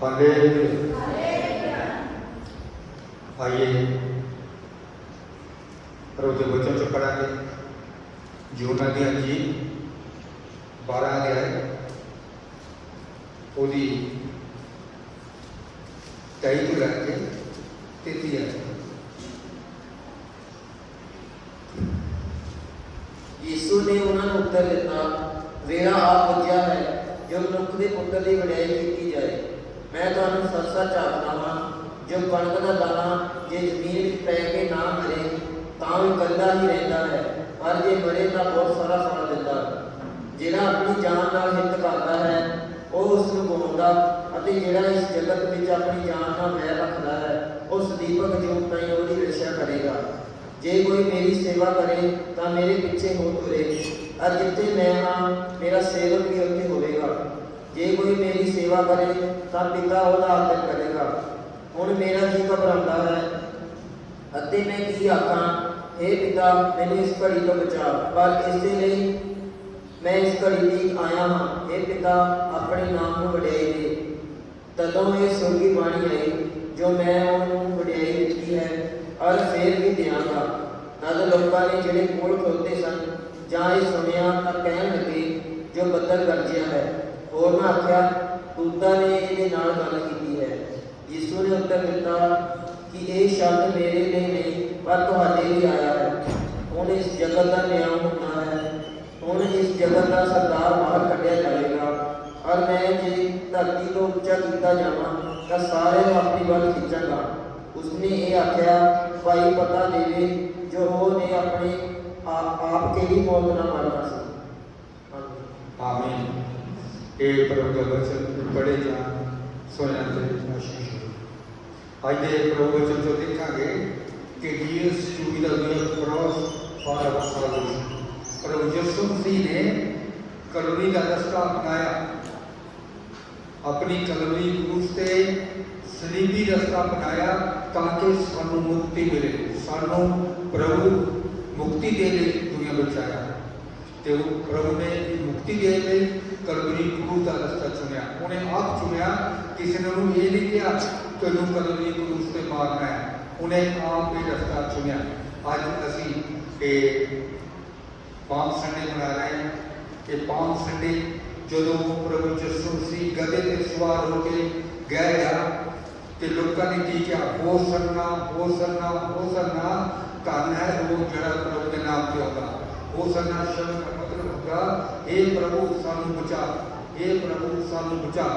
Hallelujah आइए प्रभु के वचन से पढ़ांगे ਜੋਨਾ ਦੀ ਅੰਜੀ 12 ਅਧਿਆਇ ਉਹਦੀ 23 ਤੋਂ ਲੈ ਕੇ 33 ਹੈ ਯੀਸ਼ੂ ਨੇ ਉਹਨਾਂ ਨੂੰ ਉੱਤਰ ਦਿੱਤਾ ਵੇਲਾ ਆ ਪੁੱਜਿਆ ਹੈ ਜੋ ਮਨੁੱਖ ਦੇ ਪੁੱਤਰ ਦੀ ਵਡਿਆਈ ਕੀਤੀ ਜਾਏ ਮੈਂ ਤੁਹਾਨੂੰ ਸੱਚ ਸੱਚ ਆਖਦਾ ਹਾਂ ਜੋ ਕਣਕ ਦਾ ਦਾਣਾ ਜੇ ਜ਼ਮੀਨ ਵਿੱਚ ਪੈ ਕੇ ਨਾ ਮਰੇ, ਤਾਂ ਉਹ ਇਕੱਲਾ ਹੀ ਰਹਿੰਦਾ ਹੈ, ਪਰ ਜੇ ਮਰੇ ਤਾਂ ਬਹੁਤ ਸਾਰਾ ਫਲ ਦਿੰਦਾ। ਜਿਹੜਾ ਆਪਣੀ ਜਾਨ ਨਾਲ ਹਿੱਤ ਕਰਦਾ ਹੈ, ਉਹ ਉਸ ਨੂੰ ਗਵਾਉਂਦਾ ਅਤੇ ਜਿਹੜਾ ਇਸ ਜਗਤ ਵਿੱਚ ਆਪਣੀ ਜਾਨ ਨਾਲ ਵੈਰ ਰੱਖਦਾ ਹੈ ਉਸ ਦੀਪਕ ਜੋਤ ਤਾਈਂ ਉਹਦੀ ਰੱਖਿਆ ਕਰੇਗਾ। ਜੇ ਕੋਈ ਮੇਰੀ ਸੇਵਾ ਕਰੇ, ਤਾਂ ਮੇਰੇ ਪਿੱਛੇ ਹੋ ਤੁਰੇ। ਅਰ ਜਿੱਥੇ ਮੈਂ ਹਾਂ, ਮੇਰਾ ਸੇਵਕ ਵੀ ਉੱਥੇ ਹੋਵੇਗਾ। ਜੇ ਕੋਈ ਮੇਰੀ ਸੇਵਾ ਕਰੇ, ਤਾਂ ਪਿਤਾ ਉਹਦਾ ਆਦਰ ਕਰੇਗਾ। ਹੁਣ ਮੇਰਾ ਜੀ ਘਬਰਾਉਂਦਾ ਹੈ? ਅਤੇ ਮੈਂ ਕੀ ਆਖਾਂ? हे ਪਿਤਾ, ਮੈਨੂੰ ਇਸ ਘੜੀ ਤੋਂ ਬਚਾ। ਪਰ ਇਸੇ ਲਈ ਮੈਂ ਇਸ ਘੜੀ ਲਈ ਆਇਆ ਹਾਂ। हे ਪਿਤਾ, ਆਪਣੇ ਨਾਮ ਨੂੰ ਵਡਿਆਈ ਦੇ। ਤਦੋਂ ਇਹ ਸੋਗੀ ਬਾਣੀ ਆਈ, ਜੋ ਮੈਂ ਉਹਨੂੰ ਵਡਿਆਈ ਦਿੱਤੀ ਹੈ, ਔਰ ਫੇਰ ਵੀ ਦਿਆਂਗਾ ਤਦ ਲੋਕਾਂ ਨੇ ਜਿਹੜੇ ਕੋਲ ਖੋਤੇ ਸਨ, ਜਾਂ ਇਹ ਸੁਣਿਆ, ਤਾਂ ਕਹਿਣ ਲੱਗੇ, ਜੋ ਬੱਦਲ ਗਰਜਿਆ ਹੈ। ਹੋਰ ਮੈਂ ਆਖਿਆ ਤੂਤਾਂ ਨੇ ਇਹਦੇ ਨਾਲ ਗੱਲ ਕੀਤੀ ਹੈ। ਯਿਸੂ ਨੇ ਉੱਤਰ ਦਿੱਤਾ ਕਿ ਇਹ ਸ਼ਬਦ ਮੇਰੇ ਲਈ ਨਹੀਂ, ਪਰ ਤੁਹਾਡੇ ਲਈ ਆਇਆ ਹੈ। ਹੁਣ ਇਸ ਜਗਤ ਦਾ ਨਿਆਂ ਹੋਣਾ ਹੈ। ਹੁਣ ਇਸ ਜਗਤ ਦਾ ਸਰਦਾਰ ਬਾਹਰ ਕੱਢਿਆ ਜਾਵੇਗਾ। ਔਰ ਮੈਂ ਜੇ ਧਰਤੀ ਤੋਂ ਉੱਚਾ ਕੀਤਾ ਜਾਵਾਂ, ਤਾਂ ਸਾਰੇ ਨੂੰ ਆਪਣੀ ਵੱਲ ਖਿੱਚਾਂਗਾ। ਉਸਨੇ ਇਹ ਆਖਿਆ, ਭਾਈ, ਪਤਾ ਦੇਵੇ, ਜੋ ਉਹਨੇ ਆਪਣੇ ਆਪ ਆਪ ਕਿਹੜੀ ਮੌਤ ਨਾਲ ਮਰਨਾ ਸੀ? ਹਾਂਜੀ। ਆਮੀਨ ਇਹ ਪ੍ਰਭੂ ਦਾ ਵਚਨ ਪੜ੍ਹੇ ਜਾਣ ਸੁਣਨ ਤੇ ਆਸ਼ੀਸ਼ ਹੋ ਅੱਜ ਦੇ ਪ੍ਰਭੂ ਵਚਨ ਤੋਂ ਦੇਖਾਂਗੇ ਕਿ Jesus to be the cross for our ਪ੍ਰਭੂ ਯਿਸੂ ਮਸੀਹ ਨੇ ਕਲਵਰੀ ਦਾ ਰਸਤਾ ਅਪਣਾਇਆ। ਆਪਣੀ ਕਲਵਰੀ ਕਰੂਸ ਤੇ ਸਲੀਬੀ ਰਸਤਾ ਅਪਣਾਇਆ ਤਾਂ ਕਿ ਸਾਨੂੰ ਮੁਕਤੀ ਮਿਲੇ। ਸਾਨੂੰ ਪ੍ਰਭੂ ਮੁਕਤੀ ਦੇ ਲਈ ਦੁਨੀਆ ਵਿੱਚ ਆਇਆ ਤੇ ਉਹ ਪ੍ਰਭੂ ਨੇ ਮੁਕਤੀ ਦੇ ਲਈ ਕਲਵਰੀ ਕਰੂਸ ਦਾ ਰਸਤਾ ਚੁਣਿਆ ਉਹਨੇ ਆਪ ਚੁਣਿਆ ਕਿਸੇ ਨੇ ਉਹਨੂੰ ਇਹ ਨਹੀਂ ਕਿਹਾ ਤੈਨੂੰ ਕਲਵਰੀ ਕਰੂਸ ਤੇ ਮਾਰਨਾ ਹੈ ਉਹਨੇ ਆਪ ਇਹ ਰਸਤਾ ਚੁਣਿਆ ਅੱਜ ਅਸੀਂ ਇਹ ਪਾਮ ਸੰਡੇ ਮਨਾ ਰਹੇ ਹਾਂ ਇਹ ਪਾਮ ਸੰਡੇ ਜਦੋਂ ਪ੍ਰਭੂ ਯਿਸੂ ਮਸੀਹ ਗਧੇ ਤੇ ਸਵਾਰ ਹੋ ਕੇ ਗਏ ਆ ਤੇ ਲੋਕਾਂ ਨੇ ਕੀ ਕਿਹਾ ਹੋ ਸਰਨਾ ਹੋ ਸਰਨਾ ਹੋ ਸਰਨਾ ਧੰਨ ਹੈ ਉਹ ਜਿਹੜਾ ਪ੍ਰਭੂ ਦੇ ਨਾਮ ਤੇ ਆਉਂਦਾ ਹੋ ਸਰਨਾ ਸ਼ਬਦ ਦਾ ਮਤਲਬ ਹੁੰਦਾ ਇਹ ਪ੍ਰਭੂ ਸਾਨੂੰ ਬਚਾ ਇਹ ਪ੍ਰਭੂ ਸਾਨੂੰ ਬਚਾ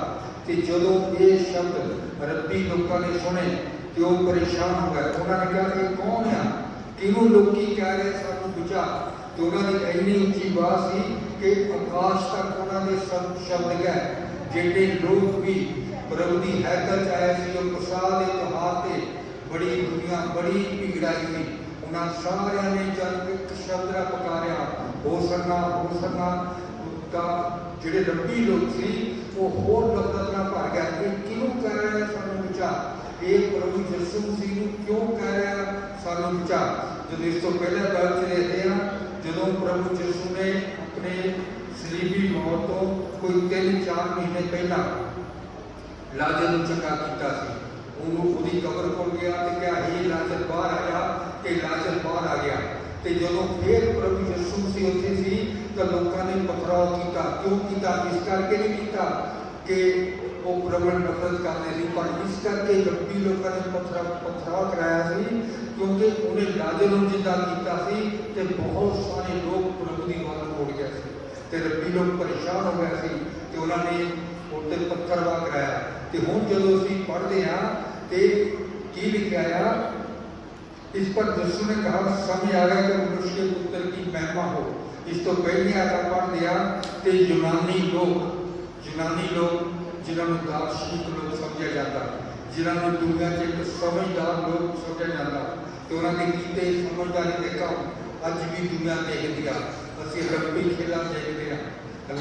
ਤੇ ਜਦੋਂ ਇਹ ਸ਼ਬਦ ਰੱਬੀ ਲੋਕਾਂ ਨੇ ਸੁਣੇ ਤੇ ਉਹ ਪਰੇਸ਼ਾਨ ਹੋ ਗਏ ਉਹਨਾਂ ਨੇ ਕਿਹਾ ਇਹ ਕੌਣ ਆ ਕਿਉਂ ਲੋਕੀ ਕਹਿ ਰਹੇ ਸਾਨੂੰ ਬਚਾ ਤੇ ਉਹਨਾਂ ਦੀ ਇੰਨੀ ਉੱਚੀ ਬਾਤ ਸੀ ਕਿ ਆਕਾਸ਼ ਤੱਕ ਉਹਨਾਂ ਦੇ ਸਬ ਸ਼ਬਦ ਗਏ ਜਿਹੜੇ ਲੋਕ ਵੀ ਪ੍ਰਭੂ ਦੀ ਹੈਕਲ ਚ ਆਏ ਸੀ ਉਹ ਪ੍ਰਸਾਦ ਦੇ ਤਿਉਹਾਰ ਤੇ ਬੜੀ ਦੁਨੀਆ ਬੜੀ ਸਾਰਿਆਂ ਨੇ ਜਦ ਇੱਕ ਸ਼ਬਦ ਦਾ ਪੁਕਾਰਿਆ ਹੋ ਸਕਣਾ ਹੋ ਸਕਣਾ ਤਾਂ ਜਿਹੜੇ ਰੱਬੀ ਲੋਕ ਸੀ, ਉਹ ਹੋਰ ਨਫ਼ਰਤ ਨਾਲ ਭਰ ਗਿਆ। ਕਿ ਕਿਉਂ ਕਹਿ ਰਿਹਾ ਸਾਨੂੰ ਬਚਾ? ਇਹ ਪ੍ਰਭੂ ਯਿਸੂ ਮਸੀਹ ਨੂੰ ਕਿਉਂ ਕਹਿ ਰਿਹਾ ਸਾਨੂੰ ਬਚਾ? ਜਦੋਂ ਇਸ ਤੋਂ ਪਹਿਲਾਂ ਗੱਲ ਚ ਦੇਖਦੇ ਹਾਂ, ਜਦੋਂ ਪ੍ਰਭੂ ਯਿਸੂ ਨੇ ਆਪਣੇ ਸਲੀਬੀ ਮੌਤ ਤੋਂ ਕੋਈ 3-4 ਮਹੀਨੇ ਪਹਿਲਾਂ ਲਾਜ਼ਰ ਨੂੰ ਚੰਗਾ ਕੀਤਾ ਸੀ, ਉਹਨੂੰ ਉਹਦੀ ਕਬਰ ਕੋਲ ਗਿਆ ਤੇ ਕਿਹਾ ਇਹ ਲਾਜ਼ਰ ਬਾਹਰ ਆਇਆ ਤੇ ਲਾਜ਼ਰ ਬਾਹਰ ਆ ਗਿਆ ਤੇ ਜਦੋਂ ਫੇਰ ਪ੍ਰਭੂ ਯਿਸੂ ਮਸੀਹ ਉੱਥੇ ਸੀ ਤਾਂ ਲੋਕਾਂ ਨੇ ਪਥਰਾਅ ਕੀਤਾ ਕਿਉਂ ਕੀਤਾ ਇਸ ਕਰਕੇ ਨਹੀਂ ਕੀਤਾ ਕਿ ਉਹ ਪ੍ਰਬਲ ਨਫ਼ਰਤ ਕਰਦੇ ਸੀ ਪਰ ਇਸ ਕਰਕੇ ਰੱਬੀ ਲੋਕਾਂ ਨੇ ਪਥਰਾ ਪਥਰਾਅ ਕਰਾਇਆ ਸੀ ਕਿਉਂਕਿ ਉਹਨੇ ਲਾਜ਼ਰ ਨੂੰ ਜਿੰਦਾ ਕੀਤਾ ਸੀ ਤੇ ਬਹੁਤ ਸਾਰੇ ਲੋਕ ਪ੍ਰਭੂ ਦੀ ਵੱਲ ਮੁੜ ਗਏ ਸੀ ਤੇ ਰੱਬੀ ਲੋਕ ਪਰੇਸ਼ਾਨ ਹੋ ਗਏ ਸੀ ਤੇ ਉਹਨਾਂ ਨੇ ਉੱਤੇ ਪੱਥਰਵਾ ਕਰਾਇਆ ਤੇ ਹੁਣ ਜਦੋਂ ਅਸੀਂ ਪੜ੍ਹਦੇ ਹਾਂ ਤੇ ਕੀ ਲਿਖਿਆ ਆ इस पर यीशु ने कहा समय आ गया कि मनुष्य के पुत्र की महिमा हो इस तो पहले आता पढ़ दिया कि यूनानी लोग यूनानी लोग जिन्होंने दार्शनिक लोग समझा जाता जिन्होंने दुनिया के एक समझदार लोग समझा जाता तो उन्होंने कीते समझदारी देखा ਅੱਜ ਵੀ ਦੁਨੀਆ ਦੇਖਦੀ ਆ ਅਸੀਂ ਰੱਬੀ ਖੇਡਾਂ ਦੇਖਦੇ ਆ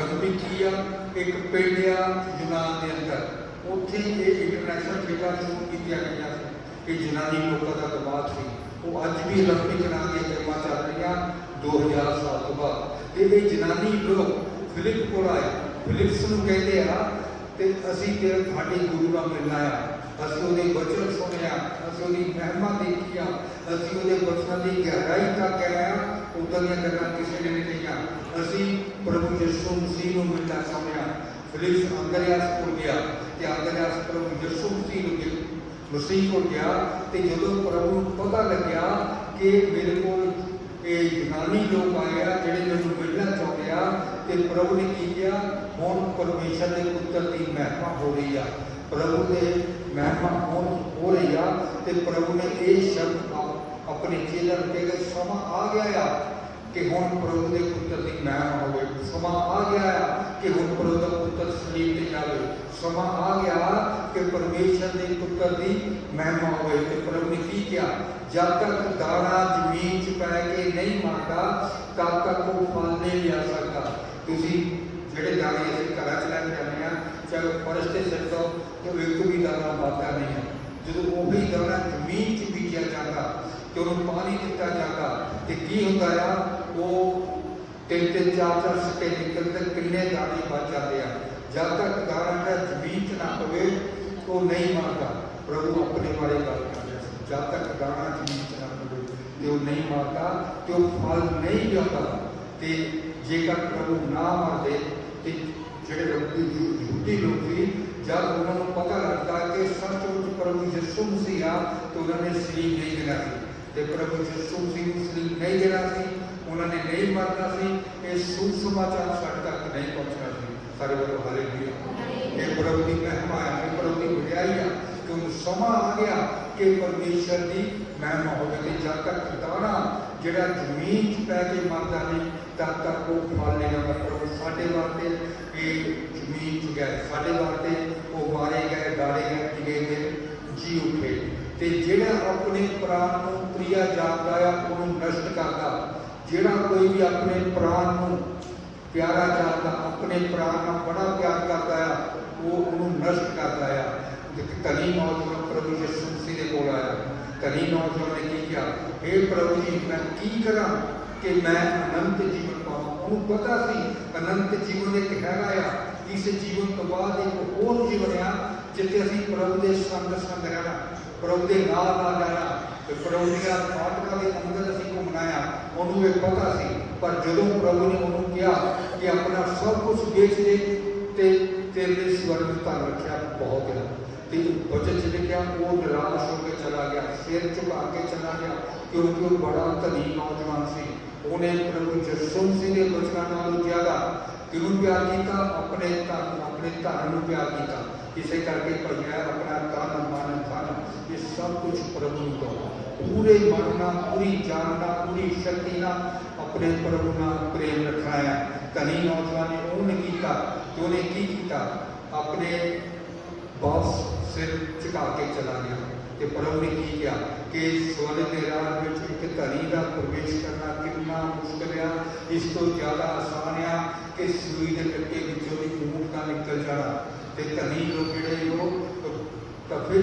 ਰੱਬੀ ਕੀ ਆ ਇੱਕ ਪਿੰਡ ਆ ਯੂਨਾਨ ਦੇ ਅੰਦਰ ਉੱਥੇ ਇਹ ਇੰਟਰਨੈਸ਼ਨਲ ਖੇਡਾਂ ਸ਼ੁਰੂ ਕੀਤੀਆਂ ਗਈਆਂ ਸੀ ਕਿ ਯੂਨਾਨੀ ਲੋਕਾਂ ਦਾ ਦਬਾਅ ਸੀ ਉਹ ਅੱਜ ਵੀ ਰੱਬੀ ਖੇਡਾਂ ਦੀਆਂ ਗੇਮਾਂ ਚੱਲ ਰਹੀਆਂ 2000 ਸਾਲ ਤੋਂ ਬਾਅਦ। ਤੇ ਇਹ ਜਨਾਨੀ ਲੋਕ ਫਿਲਿਪ ਕੋਲ ਆਏ। ਫਿਲਿਪਸ ਨੂੰ ਕਹਿੰਦੇ ਆ ਤੇ ਅਸੀਂ ਤੇ ਸਾਡੇ ਗੁਰੂ ਨਾਲ ਮਿਲਣਾ ਆ। ਅਸੀਂ ਉਹਦੇ ਵਚਨ ਸੁਣਿਆ, ਅਸੀਂ ਉਹਦੀ ਮਹਿਮਾ ਦੇਖੀ ਆ। ਅਸੀਂ ਉਹਦੇ ਵਚਨਾਂ ਦੀ ਗਹਿਰਾਈ ਤੱਕ ਗਏ ਆ। ਉਦਾਂ ਦੀਆਂ ਗੱਲਾਂ ਕਿਸੇ ਨੇ ਨਹੀਂ ਕਹੀਆਂ। ਅਸੀਂ ਪ੍ਰਭੂ ਯਿਸੂ ਮਸੀਹ ਨੂੰ ਮਿਲਣਾ ਚਾਹੁੰਦੇ ਆ ਫਿਲਿਪਸ ਅੰਦਰਿਆਸ ਕੋਲ ਗਿਆ ਤੇ ਅੰਦਰਿਆਸ ਪ੍ਰਭੂ ਯਿਸੂ ਮਸੀਹ ਨੂੰ ਮਿਲ ਮਸੀਹ ਕੋਲ ਗਿਆ ਤੇ ਜਦੋਂ ਪ੍ਰਭੂ ਨੂੰ ਪਤਾ ਲੱਗਿਆ ਕਿ ਮੇਰੇ ਕੋਲ ਇਹ ਯੂਨਾਨੀ ਲੋਕ ਆਏ ਆ, ਜਿਹੜੇ ਮੈਨੂੰ ਮਿਲਣਾ ਚਾਹੁੰਦੇ ਆ, ਤੇ ਪ੍ਰਭੂ ਨੇ ਕੀ ਕਿਹਾ? ਹੁਣ ਪਰਮੇਸ਼ਰ ਦੇ ਪੁੱਤਰ ਦੀ ਮਹਿਮਾ ਹੋ ਰਹੀ ਆ। ਪ੍ਰਭੂ ਦੇ ਮਹਿਮਾ ਹੁਣ ਹੋ ਰਹੀ ਆ ਤੇ ਪ੍ਰਭੂ ਨੇ ਇਹ ਸ਼ਬਦ ਆਪਣੇ ਚੇਲਿਆਂ ਨੂੰ ਸਮਾਂ ਆ ਗਿਆ ਆ ਕਿ ਹੁਣ ਪ੍ਰਭੂ ਦੇ ਪੁੱਤਰ ਦੀ ਮਹਿਮਾ ਹੋਵੇ, ਸਮਾਂ ਆ ਗਿਆ ਆ। ਕਿ ਹੁਣ ਪ੍ਰਭੂ ਦਾ ਪੁੱਤਰ ਸਲੀਬ ਤੇ ਜਾਵੇ ਸਮਾਂ ਆ ਗਿਆ ਕਿ ਪਰਮੇਸ਼ਰ ਦੇ ਪੁੱਤਰ ਦੀ ਮਹਿਮਾ ਹੋਵੇ ਤੇ ਪ੍ਰਭੂ ਨੇ ਕੀ ਕਿਹਾ? ਜਦ ਤੱਕ ਦਾਣਾ ਜ਼ਮੀਨ 'ਚ ਪੈ ਕੇ ਨਹੀਂ ਮਰਦਾ, ਤਦ ਤੱਕ ਉਹ ਫਲ ਨਹੀਂ ਲਿਆ ਸਕਦਾ। ਤੁਸੀਂ ਜਿਹੜੇ ਦਾਣੇ ਅਸੀਂ ਘਰਾਂ 'ਚ ਲੈ ਕੇ ਜਾਂਦੇ ਆ ਚਾਹੇ ਉਹ ਫਰਸ਼ ਤੇ ਸਿਰ ਤੋਂ, ਤੇ ਇੱਕ ਵੀ ਦਾਣਾ ਵਾਧਾ ਨਹੀਂ ਹੈ। ਜਦੋਂ ਉਹੀ ਦਾਣਾ ਜ਼ਮੀਨ 'ਚ ਬੀਜਿਆ ਜਾਂਦਾ, ਤੇ ਉਹਨੂੰ ਪਾਣੀ ਦਿੱਤਾ ਜਾਂਦਾ, ਤੇ ਕੀ ਹੁੰਦਾ ਆ? ਉਹ ਤਿੰਨ ਤਿੰਨ ਚਾਰ ਚਾਰ ਸਕੇ ਨਿਕਲਦੇ ਕਿੰਨੇ ਦਾਣੇ ਬਚ ਜਾਂਦੇ ਆ। ਜਦ ਤੱਕ ਦਾਣਾ ਜਿਹੜਾ ਜ਼ਮੀਨ 'ਚ ਨਾ ਪਵੇ, ਉਹ ਨਹੀਂ ਮਰਦਾ। ਪ੍ਰਭੂ ਆਪਣੇ ਬਾਰੇ ਗੱਲ ਕਰ ਰਿਹਾ ਸੀ। ਜਦ ਤੱਕ ਦਾਣਾ ਜ਼ਮੀਨ 'ਚ ਨਾ ਪਵੇ ਤੇ ਉਹ ਨਹੀਂ ਮਰਦਾ, ਤੇ ਉਹ ਫਲ ਨਹੀਂ ਲਿਆਉਂਦਾ ਤੇ ਜੇਕਰ ਪ੍ਰਭੂ ਨਾ ਮਰਦੇ, ਤੇ ਜਿਹੜੇ ਰੱਬੀ ਝੂਠੀ ਲੋਕ ਸੀ, ਜਦ ਉਹਨਾਂ ਨੂੰ ਪਤਾ ਲੱਗਦਾ ਕਿ ਸੱਚਮੁੱਚ ਪ੍ਰਭੂ ਯਿਸੂ ਮਸੀਹ ਆ, ਤੇ ਉਹਨਾਂ ਨੇ ਸਲੀਬ ਨਹੀਂ ਦੇਣਾ ਸੀ। ਤੇ ਪ੍ਰਭੂ ਯਿਸੂ ਮਸੀਹ ਨੂੰ ਸਲੀਬ ਨਹੀਂ ਦੇਣਾ ਸੀ। ਉਹਨਾਂ ਨੇ ਨਹੀਂ ਮਰਨਾ ਸੀ ਇਹ ਸੁਸਮਾਚਾਰ ਸਾਡੇ ਤੱਕ ਨਹੀਂ ਪਹੁੰਚਣਾ ਸੀ। ਸਾਰੇ ਵੱਲੋਂ ਹਾਲੇਲੂਇਆ ਇਹ ਪ੍ਰਭੂ ਦੀ ਮਹਿਮਾ ਹੈ ਪ੍ਰਭੂ ਦੀ ਵਡਿਆਈ ਆ ਕਿ ਉਹ ਸਮਾਂ ਆ ਗਿਆ ਕਿ ਪਰਮੇਸ਼ਰ ਦੀ ਮਹਿਮਾ ਹੋਵੇ ਤੇ ਜਦ ਤੱਕ ਦਾਣਾ ਜਿਹੜਾ ਜ਼ਮੀਨ 'ਚ ਪੈ ਕੇ ਮਰਦਾ ਨਹੀਂ, ਤਦ ਤੱਕ ਉਹ ਫਲ ਨਹੀਂ ਆਉਂਦਾ। ਪ੍ਰਭੂ ਸਾਡੇ ਵਾਸਤੇ ਇਹ ਜ਼ਮੀਨ 'ਚ ਗਏ ਸਾਡੇ ਵਾਸਤੇ ਉਹ ਮਾਰੇ ਗਏ ਗਾੜੇ ਗਏ ਟਿਕੇ ਗਏ ਜੀ ਉਠੇ। ਤੇ ਜਿਹੜਾ ਆਪਣੇ ਪ੍ਰਾਣ ਨੂੰ ਪ੍ਰਿਆ ਜਾਪਦਾ ਆ, ਉਹਨੂੰ ਨਸ਼ਟ ਕਰਦਾ। ਜਿਹੜਾ ਕੋਈ ਵੀ ਆਪਣੇ ਪ੍ਰਾਣ ਨੂੰ ਪਿਆਰਾ ਜਾਣਦਾ ਆਪਣੇ ਪ੍ਰਾਣ ਨਾਲ ਬੜਾ ਪਿਆਰ ਕਰਦਾ ਆ, ਉਹ ਉਹਨੂੰ ਨਸ਼ਟ ਕਰਦਾ ਆ। ਇੱਕ ਧਨੀ ਨੌਜਵਾਨ ਪ੍ਰਭੂ ਯਿਸੂ ਮਸੀਹ ਦੇ ਕੋਲ ਆਇਆ। ਧਨੀ ਨੌਜਵਾਨ ਨੇ ਕੀ ਕਿਹਾ? ਇਹ ਪ੍ਰਭੂ ਜੀ, ਮੈਂ ਕੀ ਕਰਾਂ ਕਿ ਮੈਂ ਅਨੰਤ ਜੀਵਨ ਪਾਵਾਂ? ਉਹਨੂੰ ਪਤਾ ਸੀ, ਅਨੰਤ ਜੀਵਨ ਇੱਕ ਹੈਗਾ ਆ। ਇਸ ਜੀਵਨ ਤੋਂ ਬਾਅਦ ਇੱਕ ਹੋਰ ਜੀਵਨ ਆ, ਜਿੱਥੇ ਅਸੀਂ ਪ੍ਰਭੂ ਦੇ ਸੰਗ ਸੰਗ ਰਹਿਣਾ, ਪ੍ਰਭੂ ਦੇ ਨਾਲ ਨਾਲ ਰਹਿਣਾ। ਤੇ ਪ੍ਰਭੂ ਦੀਆਂ ਫਾਟਕਾਂ ਦੇ ਅੰਦਰ ਅਸੀਂ ਘੁੰਮਣਾ ਆ, ਉਹਨੂੰ ਇਹ ਪਤਾ ਸੀ। ਪਰ ਜਦੋਂ ਪ੍ਰਭੂ ਨੇ ਉਹਨੂੰ ਕਿਹਾ ਕਿ ਆਪਣਾ ਸਭ ਕੁਝ ਵੇਚ ਦੇ, ਤੇ ਤੇਰੇ ਲਈ ਸਵਰਗ ਧਨ ਰੱਖਿਆ ਬਹੁਤ ਹੈ ਤੇ ਬਚਨ ਚ ਲਿਖਿਆ, ਉਹ ਨਿਰਾਸ਼ ਹੋ ਕੇ ਚਲਾ ਗਿਆ, ਸਿਰ ਝੁਕਾ ਕੇ ਚਲਾ ਗਿਆ, ਕਿਉਂਕਿ ਉਹ ਬੜਾ ਧਨੀ ਨੌਜਵਾਨ ਸੀ। ਉਹਨੇ ਪ੍ਰਭੂ ਯਿਸੂ ਮਸੀਹ ਦੇ ਬਚਨਾਂ ਨਾਲੋਂ ਜ਼ਿਆਦਾ ਕਿਹਨੂੰ ਪਿਆਰ ਕੀਤਾ, ਆਪਣੇ ਧਨ ਆਪਣੇ ਧਨ ਨੂੰ ਪਿਆਰ ਕੀਤਾ। ਇਸੇ ਕਰਕੇ ਭਜਿਆ ਆਪਣਾ ਤਨ ਮਨ ਧਨ ਇਹ ਸਭ ਕੁਝ ਪ੍ਰਭੂ ਨੂੰ ਦੋ ਪੂਰੇ ਮਨ ਨਾਲ ਪੂਰੀ ਜਾਨ ਨਾਲ ਪੂਰੀ ਸ਼ਕਤੀ ਨਾਲ ਆਪਣੇ ਪ੍ਰਭੂ ਨਾਲ ਪ੍ਰੇਮ ਰੱਖਾਇਆ ਧਨੀ ਨੌਜਵਾਨ ਨੇ ਉਹਨੇ ਕੀਤਾ ਤੇ ਉਹਨੇ ਕੀ ਕੀਤਾ ਆਪਣੇ ਬਾਸ ਸਿਰ ਝੁਕਾ ਕੇ ਚਲਾ ਗਿਆ ਤੇ ਪ੍ਰਭੂ ਨੇ ਕੀ ਕਿਹਾ ਕਿ ਸਵਰਗ ਦੇ ਰਾਹ ਵਿੱਚ ਇੱਕ ਧਨੀ ਦਾ ਪ੍ਰਵੇਸ਼ ਕਰਨਾ ਕਿੰਨਾ ਮੁਸ਼ਕਲ ਆ ਇਸ ਤੋਂ ਜ਼ਿਆਦਾ ਆਸਾਨ ਆ ਕਿ ਸੂਈ ਦੇ ਕੱਟੇ ਵਿੱਚੋਂ ਦੀ ਊਂਟ ਦਾ ਨਿਕਲ ਜਾਣਾ ਤੇ ਧਨੀ ਲੋਕ ਜਿਹੜੇ ਉਹ, ਤਾਂ ਫਿਰ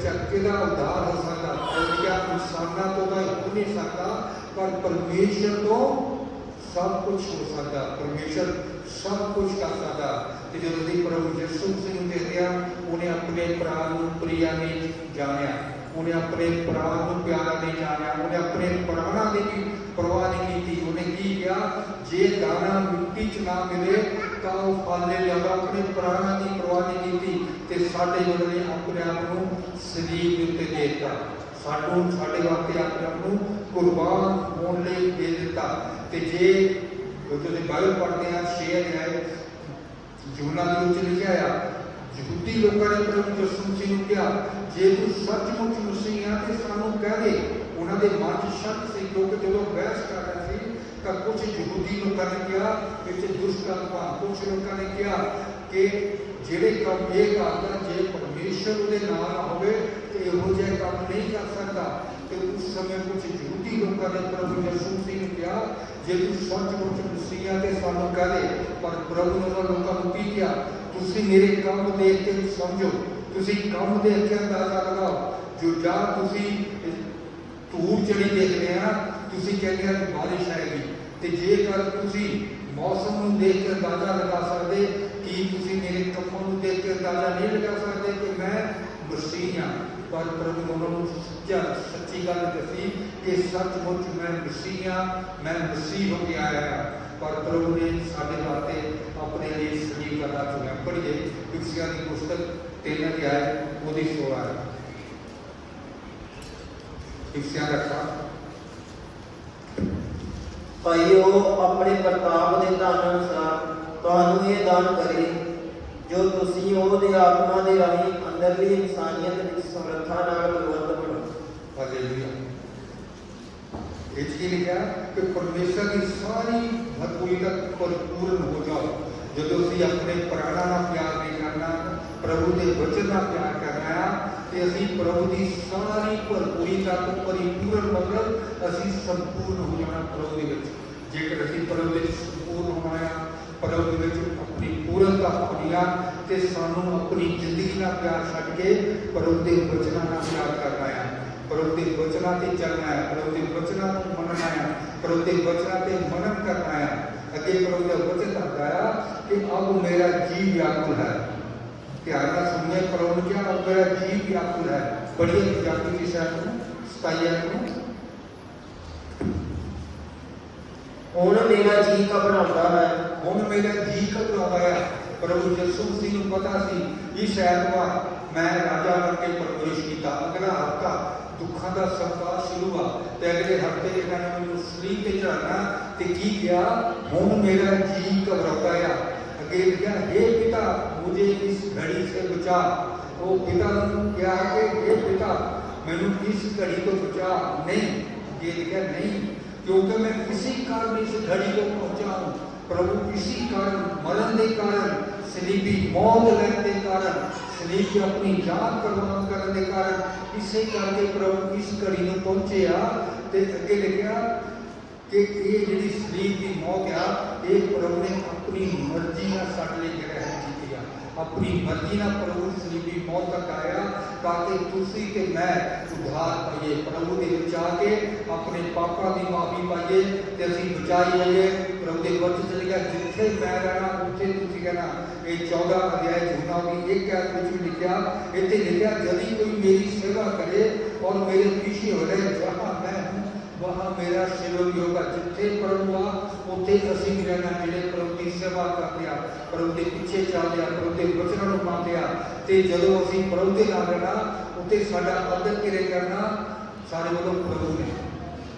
ਚੱਕੇ ਦਾ ਉਧਾਰ ਹੋ ਸਕਦਾ। ਕਿਉਂਕਿ ਇਨਸਾਨਾਂ ਤੋਂ ਤਾਂ ਹੋ ਨਹੀਂ ਸਕਦਾ, ਪਰ ਪਰਮੇਸ਼ਰ ਤੋਂ ਸਭ ਕੁਝ ਹੋ ਸਕਦਾ। ਪਰਮੇਸ਼ਰ ਸਭ ਕੁਝ ਕਰ ਸਕਦਾ। ਤੇ ਜਦੋਂ ਦੀ ਪ੍ਰਭੂ ਯਿਸੂ ਮਸੀਹ ਨੂੰ ਦੇਖਿਆ ਉਹਨੇ ਆਪਣੇ ਪ੍ਰਾਣ ਨੂੰ ਪ੍ਰਿਆ ਨਹੀਂ ਜਾਣਿਆ। ਉਹਨੇ ਆਪਣੇ ਪ੍ਰਾਣ ਨੂੰ ਪਿਆਰਾ ਨਹੀਂ ਜਾਣਿਆ। ਉਹਨੇ ਆਪਣੇ ਪ੍ਰਾਣਾਂ ਦੀ ਵੀ ਪਰਵਾਹ ਨਹੀਂ ਕੀਤੀ, ਉਹਨੇ ਕੀ ਕਿਹਾ? ਜੇ ਦਾਣਾ ਮਿੱਟੀ 'ਚ ਨਾ ਮਿਲੇ, ਤਾਂ ਉਹ ਫਲ ਨਹੀਂ ਆਪਣੇ ਪ੍ਰਾਣਾਂ ਦੀ ਪਰਵਾਹ ਨਹੀਂ ਕੀਤੀ ਤੇ ਸਾਡੇ ਗੁਰੂ ਆਪਣੇ ਆਪ ਨੂੰ ਸਰੀਰ ਦੇ ਉੱਤੇ ਦੇ ਦਿੱਤਾ। ਸਾਨੂੰ ਸਾਡੇ ਵਾਸਤੇ ਆਪਣੇ ਆਪ ਨੂੰ ਕੁਰਬਾਨ ਹੋਣ ਲਈ ਦੇ ਦਿੱਤਾ। ਤੇ ਜੇ ਜਦੋਂ ਬਾਈਬਲ ਪੜ੍ਹਦੇ ਆ, ਛੇ ਅਧਿਆਏ ਜੁਨਾ ਦੇ ਵਿੱਚ ਲਿਖਿਆ ਆ, ਯਹੂਦੀ ਲੋਕਾਂ ਨੇ ਪ੍ਰਭੂ ਯਿਸੂ ਮਸੀਹ ਨੂੰ ਕਿਹਾ, ਜੇ ਤੂੰ ਸੱਚਮੁੱਚ ਮਸੀਹ ਆ, ਤੇ ਸਾਨੂੰ ਕਹਿ ਦੇ। ਉਹਨਾਂ ਦੇ ਮਨ 'ਚ ਸ਼ੱਕ ਸੀ ਕਿਉਂਕਿ ਜਦੋਂ ਬਹਿਸ ਕਰ ਰਹੇ ਸੀ, ਤਾਂ ਕੁਝ ਯਹੂਦੀ ਲੋਕਾਂ ਨੇ ਕਿਹਾ, ਵਿੱਚ ਦੁਸ਼ਟ ਆਤਮਾ ਕੁਝ ਲੋਕਾਂ ਨੇ ਕਿਹਾ ਕਿ ਜਿਹੜੇ ਕੰਮ ਇਹ ਕਰਦਾ ਜੇ ਪਰਮੇਸ਼ਰ ਉਹਦੇ ਨਾਲ ਹੋਵੇ, ਤੇ ਇਹੋ ਜਿਹਾ ਕੰਮ ਨਹੀਂ ਕਰ ਸਕਦਾ। ਤੇ ਉਸ ਸਮੇਂ ਕੁਝ ਯਹੂਦੀ ਲੋਕਾਂ ਨੇ ਪ੍ਰਭੂ ਯਿਸੂ ਮਸੀਹ ਨੂੰ ਕਿਹਾ, ਜੇ ਤੂੰ ਸੱਚਮੁੱਚ ਮਸੀਹ ਤੇ ਸਾਨੂੰ ਕਹਿ ਪਰ ਪ੍ਰਭੂ ਨੇ ਉਹਨਾਂ ਲੋਕਾਂ ਨੂੰ ਕੀ ਕਿਹਾ? ਤੁਸੀਂ ਮੇਰੇ ਕੰਮ ਦੇਖ ਕੇ ਸਮਝੋ। ਤੁਸੀਂ ਕੰਮ ਦੇਖ ਕੇ ਅੰਦਾਜ਼ਾ ਲਗਾਓ। ਜੋ ਜਾਂ ਤੁਸੀਂ ਧੂੜ ਚੜੀ ਦੇਖਦੇ ਆ ਤੁਸੀਂ ਕਹਿੰਦੇ ਆ ਬਾਰਿਸ਼ ਆਏਗੀ। ਤੇ ਜੇਕਰ ਤੁਸੀਂ ਮੌਸਮ ਨੂੰ ਦੇਖ ਕੇ ਅੰਦਾਜ਼ਾ ਲਗਾ ਸਕਦੇ, ਕਿ ਤੁਸੀਂ ਮੇਰੇ ਕੰਮਾਂ ਨੂੰ ਦੇਖ ਕੇ ਅੰਦਾਜ਼ਾ ਨਹੀਂ ਲਗਾ ਸਕਦੇ ਕਿ ਮੈਂ ਮਸੀਹ ਹਾਂ ਪਰ ਪ੍ਰਭੂ ਉਹਨਾਂ ਨੂੰ ਸੱਚਾ, ਸੱਚੀ ਗੱਲ ਦੱਸੀ ਕਿ ਸੱਚਮੁੱਚ ਮੈਂ ਮਸੀਹ ਹਾਂ ਮੈਂ ਮਸੀਹ ਹੋ ਕੇ ਆਇਆ ਹਾਂ। ਪਰ ਪ੍ਰਭੂ ਨੇ ਸਾਡੇ ਵਾਸਤੇ ਆਪਣੇ ਲਈ ਸਹੀ ਕਰਨਾ ਚੁਣਿਆ। ਪੜ੍ਹੀਏ ਇਫਸੀਆਂ ਦੀ ਪੁਸਤਕ ਤਿੰਨ ਅਧਿਆਇ ਉਹਦੀ 16 ਹੈ ਦਾ ਖਾਸ ਭਾਈਓ ਆਪਣੇ ਪ੍ਰਤਾਪ ਦੇ ਧਨ ਅਨੁਸਾਰ ਤੁਹਾਨੂੰ ਇਹ ਦਾਨ ਕਰੇ ਜੋ ਤੁਸੀਂ ਉਹਦੇ ਆਤਮਾ ਦੇ ਰਾਹੀਂ ਅੰਦਰਲੀ ਇਨਸਾਨੀਅਤ ਵਿੱਚ ਸਮਰੱਥਾ ਨਾਲ ਬਲਵੰਤ ਬਣੋ ਹਾਲੇਲੂਇਆ। ਇਹ ਕੀ ਲਿਖਿਆ? ਕਿ ਪਰਮੇਸ਼ਰ ਦੀ ਸਾਰੀ ਤੱਕ ਭਰਪੂਰਨ ਹੋ ਜਾਓ ਜਦੋਂ ਅਸੀਂ ਆਪਣੇ ਪ੍ਰਾਣਾਂ ਨਾਲ ਪਿਆਰ ਨਹੀਂ ਕਰਨਾ ਪ੍ਰਭੂ ਦੇ ਵਚਨ ਨਾਲ ਪਿਆਰ ਤੇ ਅਸੀਂ ਪ੍ਰਭੂ ਦੀ ਸਾਰੀ ਭਰਪੂਰੀ ਤੱਕ ਪਰਿਪੂਰਨ ਮਤਲਬ ਅਸੀਂ ਸੰਪੂਰਨ ਹੋ ਜਾਣਾ ਪ੍ਰਭੂ ਦੇ ਵਿੱਚ। ਜੇਕਰ ਅਸੀਂ ਪ੍ਰਭੂ ਵਿੱਚ ਸੰਪੂਰਨ ਹੋਣਾ ਆ, ਪ੍ਰਭੂ ਦੇ ਵਿੱਚ ਆਪਣੀ ਪੂਰਨਤਾ ਪਾਉਣੀ ਆ, ਤੇ ਸਾਨੂੰ ਆਪਣੀ ਜ਼ਿੰਦਗੀ ਨਾਲ ਪਿਆਰ ਛੱਡ ਕੇ ਪ੍ਰਭੂ ਦੇ ਵਚਨਾਂ ਨਾਲ ਪਿਆਰ ਕਰਨਾ ਆ। ਪ੍ਰਭੂ ਦੇ ਵਚਨਾਂ ਤੇ ਚੱਲਣਾ ਹੈ ਪ੍ਰਭੂ ਦੇ ਵਚਨਾਂ ਨੂੰ ਮੰਨਣਾ ਹੈ ਪ੍ਰਭੂ ਦੇ ਵਚਨਾਂ ਤੇ ਮਨਨ ਕਰਨਾ ਆ। ਅੱਗੇ ਪ੍ਰਭੂ ਦਾ ਵਚਨ ਦੱਸਦਾ ਆ ਕਿ ਅਬ ਮੇਰਾ ਜੀ ਵਿਆਕੁਲ ਹੈ। ਧਿਆਨ ਨਾਲ ਸੁਣੀਏ ਪ੍ਰਭੂ ਨੇ ਕਿਹਾ ਅਬ ਮੇਰਾ ਜੀ ਵਿਆਕੁਲ ਹੈ ਬੜੀ ਪੰਜਾਬੀ ਦੀ ਸ਼ਾਇਦ ਨੂੰ ਸਤਾਈਆ ਨੂੰ ਹੁਣ ਮੇਰਾ ਜੀ ਘਬਰਾਉਂਦਾ ਹੈ ਹੁਣ ਮੇਰਾ ਜੀ ਘਬਰਾਉਂਦਾ ਹੈ ਪ੍ਰਭੂ ਯਿਸੂ ਮਸੀਹ ਨੂੰ ਪਤਾ ਸੀ ਇਹ ਸ਼ਾਇਦ ਵਾ ਮੈਂ ਰਾਜਾ ਬਣ ਕੇ ਪ੍ਰਵੇਸ਼ ਕੀਤਾ ਅਗਲਾ ਹਫਤਾ ਦੁੱਖਾਂ ਦਾ ਸਫਰ ਸ਼ੁਰੂ ਆ ਤੇ ਅਗਲੇ ਹਫ਼ਤੇ ਇਹਨਾਂ ਨੇ ਮੈਨੂੰ ਸਲੀਪ ਤੇ ਚੜਾਣਾ ਤੇ ਕੀ ਕਿਹਾ ਹੁਣ ਮੇਰਾ ਜੀ ਘਬਰਾਉਂਦਾ ਆ ਅੱਗੇ ਲਿਖਿਆ हे ਪਿਤਾ ਮੁਝੇ ਇਸ ਘੜੀ ਸੇ ਬਚਾ ਉਹ ਪਿਤਾ ਨੂੰ ਕਿਹਾ ਕਿ हे ਪਿਤਾ ਮੈਨੂੰ ਇਸ ਘੜੀ ਤੋਂ ਬਚਾ ਨਹੀਂ ਇਹ ਲਿਖਿਆ ਨਹੀਂ क्योंकि मैं किसी कारण इस घड़ी को पहुंचा हूं प्रभु किसी कारण मरण के कारण सलीबी मौत लेने के कारण सलीब की अपनी जान कुर्बान करने के कारण इसे करके प्रभु इस घड़ी में पहुंचे आ ते کہ یہ جڑی سلیب کی موت آ یہ پرب نے اپنی مرضی نہ سارے لیے گرہن کی اپنی مرضی نہ پربھو نے سلیبی موت کا کرایا تاکہ تسی کہ میں ادھار پائیے۔ پربھو کے بچا کے اپنے پاپا کی معافی پائیے، تے اسی بچائی جائیے پربھو کے وقت چلے گیا، جتھے میں رہنا، اتھے تسی کہنا۔ یہ چودہ ادھیائے جھوٹا کی ایک ایت کچھ لکھیا اتنے لکھیا، جدی کوئی میری سیوا کرے اور میرے پیچھے ہو رہے جہاں ਮੇਰੇ ਪਿੱਛੇ ਹੋ ਰਹੇ ਜਹਾਂ ਮੈਂ ਹੂੰ ਵਹਾਂ ਮੇਰਾ ਸੇਵਕ ਹੋਗਾ ਜਿੱਥੇ ਪ੍ਰਭੂ ਆ ਉੱਥੇ ਅਸੀਂ ਵੀ ਰਹਿਣਾ ਜਿਹੜੇ ਪ੍ਰਭੂ ਦੀ ਸੇਵਾ ਕਰਦੇ ਆ ਨੂੰ ਮੰਨਦੇ ਆ ਤੇ ਜਦੋਂ ਅਸੀਂ ਪ੍ਰਭੂ ਦੇ ਨਾਲ ਰਹਿਣਾ ਉੱਥੇ ਸਾਡਾ ਆਦਰ ਕਿਰੇ ਕਰਨਾ ਸਾਡੇ ਵੱਲੋਂ ਪ੍ਰਭੂ ਨੇ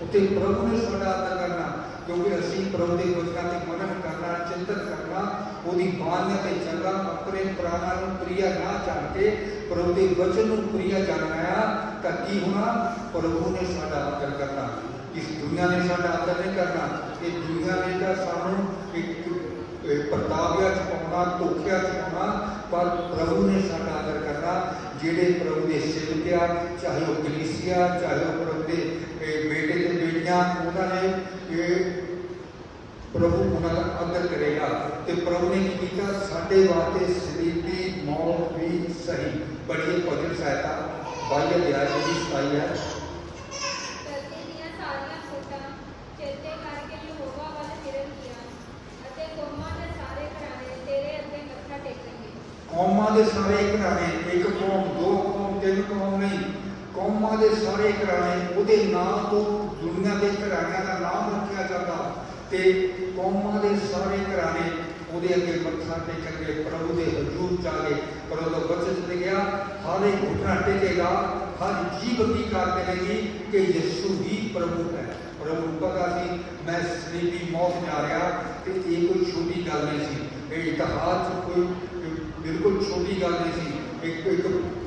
ਉੱਥੇ ਪ੍ਰਭੂ ਨੇ ਸਾਡਾ ਆਦਰ ਕਰਨਾ ਕਿਉਂਕਿ ਅਸੀਂ ਪ੍ਰਭੂ ਦੇ ਵਚਨਾਂ ਤੇ ਮਨਨ ਕਰਨਾ ਚਿੰਤਨ ਕਰਨਾ ਉਹਦੀ ਬਾਣੀਆਂ ਤੇ ਚੱਲਣਾ ਆਪਣੇ ਪ੍ਰਾਣਾਂ ਨੂੰ ਪ੍ਰਿਆ ਨਾ ਜਾਣ ਕੇ ਪ੍ਰਭੂ ਦੇ ਵਚਨ ਨੂੰ ਪ੍ਰਿਆ ਜਾਣਨਾ ਤਾਂ ਕੀ ਹੋਣਾ ਪ੍ਰਭੂ ਨੇ ਸਾਡਾ ਆਦਰ ਕਰਨਾ ਇਸ ਦੁਨੀਆ ਨੇ ਸਾਡਾ ਆਦਰ ਨਹੀਂ ਕਰਨਾ। ਇਹ ਦੁਨੀਆ ਨੇ ਤਾਂ ਸਾਨੂੰ ਇੱਕ ਪ੍ਰਤਾਪਿਆ ਚ ਧੋਖਿਆ ਚ ਪਰ ਪ੍ਰਭੂ ਨੇ ਸਾਡਾ ਆਦਰ ਕਰਨਾ। ਜਿਹੜੇ ਪ੍ਰਭੂ ਦੇ ਸੇਵਕ ਚਾਹੇ ਉਹ ਕਲੀਸਿਆ, ਚਾਹੇ ਉਹ ਪ੍ਰਭੂ ਦੇ ਬੇਟੇ ਤੇ ਬੇਟੀਆਂ, ਉਹਨਾਂ ਨੇ ਇਹ ਪ੍ਰਭੂ ਉਹਨਾਂ ਦਾ ਆਦਰ ਕਰੇਗਾ। ਤੇ ਪ੍ਰਭੂ ਨੇ ਕੀ ਕੀਤਾ? ਸਾਡੇ ਵਾਸਤੇ ਸਰੀਰ ਦੀ ਮੌਤ ਵੀ ਸਹੀ। ਬੜੀ ਭਜਨ ਸਹਾਇਤਾ। ਬਾਈ ਅਧਿਆਇ ਦੀ ਸਤਾਈ ਹੈ ਧਰਤੀ ਦੀਆਂ ਸਾਰੀਆਂ ਫੋਟਾਂ ਚੇਤੇ ਕਰਕੇ ਯਹੋਵਾ ਵੱਲ ਫਿਰਨ ਕੀਆਂ ਅਤੇ ਕੌਮਾਂ ਦੇ ਸਾਰੇ ਘਰਾਣੇ ਤੇਰੇ ਅੱਗੇ ਮੱਥਾ ਟੇਕਣਗੇ ਕੌਮਾਂ ਦੇ ਸਾਰੇ ਘਰਾਣੇ, ਇੱਕ ਕੌਮ, ਦੋ ਕੌਮ, ਤਿੰਨ ਕੌਮ ਨਹੀਂ। ਕੌਮਾਂ ਦੇ ਸਾਰੇ ਘਰਾਣੇ, ਉਹਦੇ ਨਾਮ ਤੋਂ ਦੁਨੀਆ ਦੇ ਘਰਾਣਿਆਂ ਦਾ ਨਾਮ ਰੱਖਿਆ ਜਾਂਦਾ। ਤੇ ਕੌਮਾਂ ਦੇ ਸਾਰੇ ਘਰਾਣੇ ਉਹਦੇ ਅੱਗੇ ਮੱਥਾ ਟੇਕਣਗੇ, ਪ੍ਰਭੂ ਦੇ ਹਜ਼ੂਰ ਜਾਗੇ ਪ੍ਰਭੂ ਦਾ ਵਚਨ ਚ ਲਿਖਿਆ ਹਰ ਇੱਕ ਘੁਟਨਾ ਟੇਕੇਗਾ, ਹਰ ਜੀਵ ਅੰਗੀਕਾਰ ਕਰੇਗੀ ਕਿ ਯਿਸੂ ਹੀ ਪ੍ਰਭੂ ਹੈ। ਪ੍ਰਭੂ ਪਤਾ ਸੀ, ਮੈਂ ਸਲੀਬੀ ਮੌਤ ਜਾ ਰਿਹਾ ਤੇ ਇਹ ਕੋਈ ਛੋਟੀ ਗੱਲ ਨਹੀਂ ਸੀ। ਇਹ ਇਤਿਹਾਸ ਕੋਈ ਬਿਲਕੁਲ ਛੋਟੀ ਗੱਲ ਨਹੀਂ ਸੀ। ਇੱਕ ਇੱਕ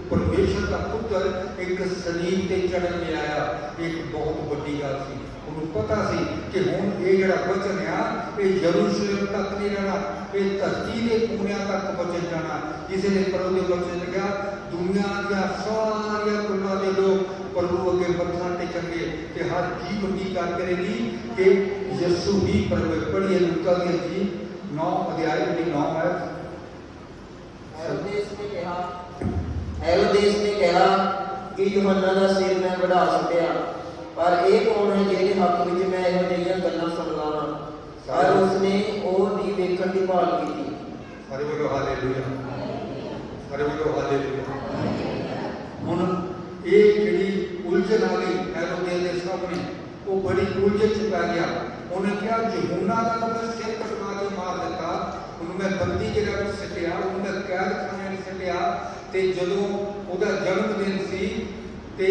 ਪਰਮੇਸ਼ਰ ਦਾ ਪੁੱਤਰ, ਇੱਕ ਸਲੀਬ ਤੇ ਚੜ੍ਹਨ ਲਈ ਆਇਆ। ਇੱਕ ਬਹੁਤ ਵੱਡੀ ਗੱਲ ਸੀ। ਉਹਨੂੰ ਪਤਾ ਸੀ ਕਿ ਹੁਣ ਇਹ ਜਿਹੜਾ ਵਚਨ ਆ, ਇਹ ਯਰੂਸ਼ਲਮ ਤੱਕ ਨਹੀਂ ਰਹਿਣਾ। ਇਹ ਧਰਤੀ ਦੇ ਕੋਨਿਆਂ ਤੱਕ ਵਚਨ ਜਾਣਾ। ਕਿਸੇ ਨੇ ਪ੍ਰਭੂ ਦੇ ਵਚਨ ਲਿਖਿਆ, ਦੁਨੀਆ ਦੀਆਂ ਸਾਰੀਆਂ ਕੁੱਲਾਂ ਦੇ ਲੋਕ ਪ੍ਰਭੂ ਅੱਗੇ ਮੱਥਾ ਟੇਕਣਗੇ ਤੇ ਹਰ ਜੀਵ ਗੱਲ ਕਰੇਗੀ ਕਿ ਯਿਸੂ ਹੀ ਪ੍ਰਭੂ ਹੈ। ਪੜ੍ਹੀਏ ਦੀ ਜੀ 9 ਅਧਿਆਇ ਦੀ 9 ਹੈ ਹੈਰੋਦੇਸ ਨੇ ਕਿਹਾ ਹੈਰੋਦੇਸ ਨੇ ਕਿਹਾ ਕਿ ਯੋਹੰਨਾ ਦਾ ਸਿਰ ਮੈਂ ਵਢਾ ਸੁੱਟਿਆ, ਪਰ ਇਹ ਕੌਣ ਹੈ ਜਿਹਦੇ ਹੱਕ ਵਿੱਚ ਮੈਂ ਇਹੋ ਜਿਹੀਆਂ ਗੱਲਾਂ ਸੁਣਦਾ ਹਾਂ? ਪਰ ਉਸਨੇ ਉਹ ਦੀ ਵੇਖਣ ਦੀ ਭਾਲ ਕੀਤੀ। ਸਾਰੇ ਬੋਲੋ ਹਾਲੇਲੂਇਆ। ਸਾਰੇ ਬੋਲੋ ਹਾਲੇਲੂਇਆ। ਹੁਣ ਇਹ ਜਿਹੜੀ ਉਲਝਣ ਆ ਗਈ ਹੈਰੋਦੇ ਦੇ ਸਾਹਮਣੇ, ਉਹ ਬੜੀ ਉਲਝਣ ਚ ਪੈ ਗਿਆ। ਉਹਨੇ ਕਿਹਾ, ਯਹੂਨਾ ਦਾ ਤਾਂ ਮੈਂ ਸਿਰ ਕਟਵਾ ਕੇ ਮਾਰ ਦਿੱਤਾ। ਉਹਨੂੰ ਮੈਂ ਬੰਦੀ ਜਿਹੜਾ ਵਿੱਚ ਸੱਟਿਆ, ਉਹਨੂੰ ਮੈਂ ਕੈਦਖਾਨੇ ਵਿੱਚ ਸੱਟਿਆ। ਤੇ ਜਦੋਂ ਉਹਦਾ ਜਨਮ ਦਿਨ ਸੀ ਤੇ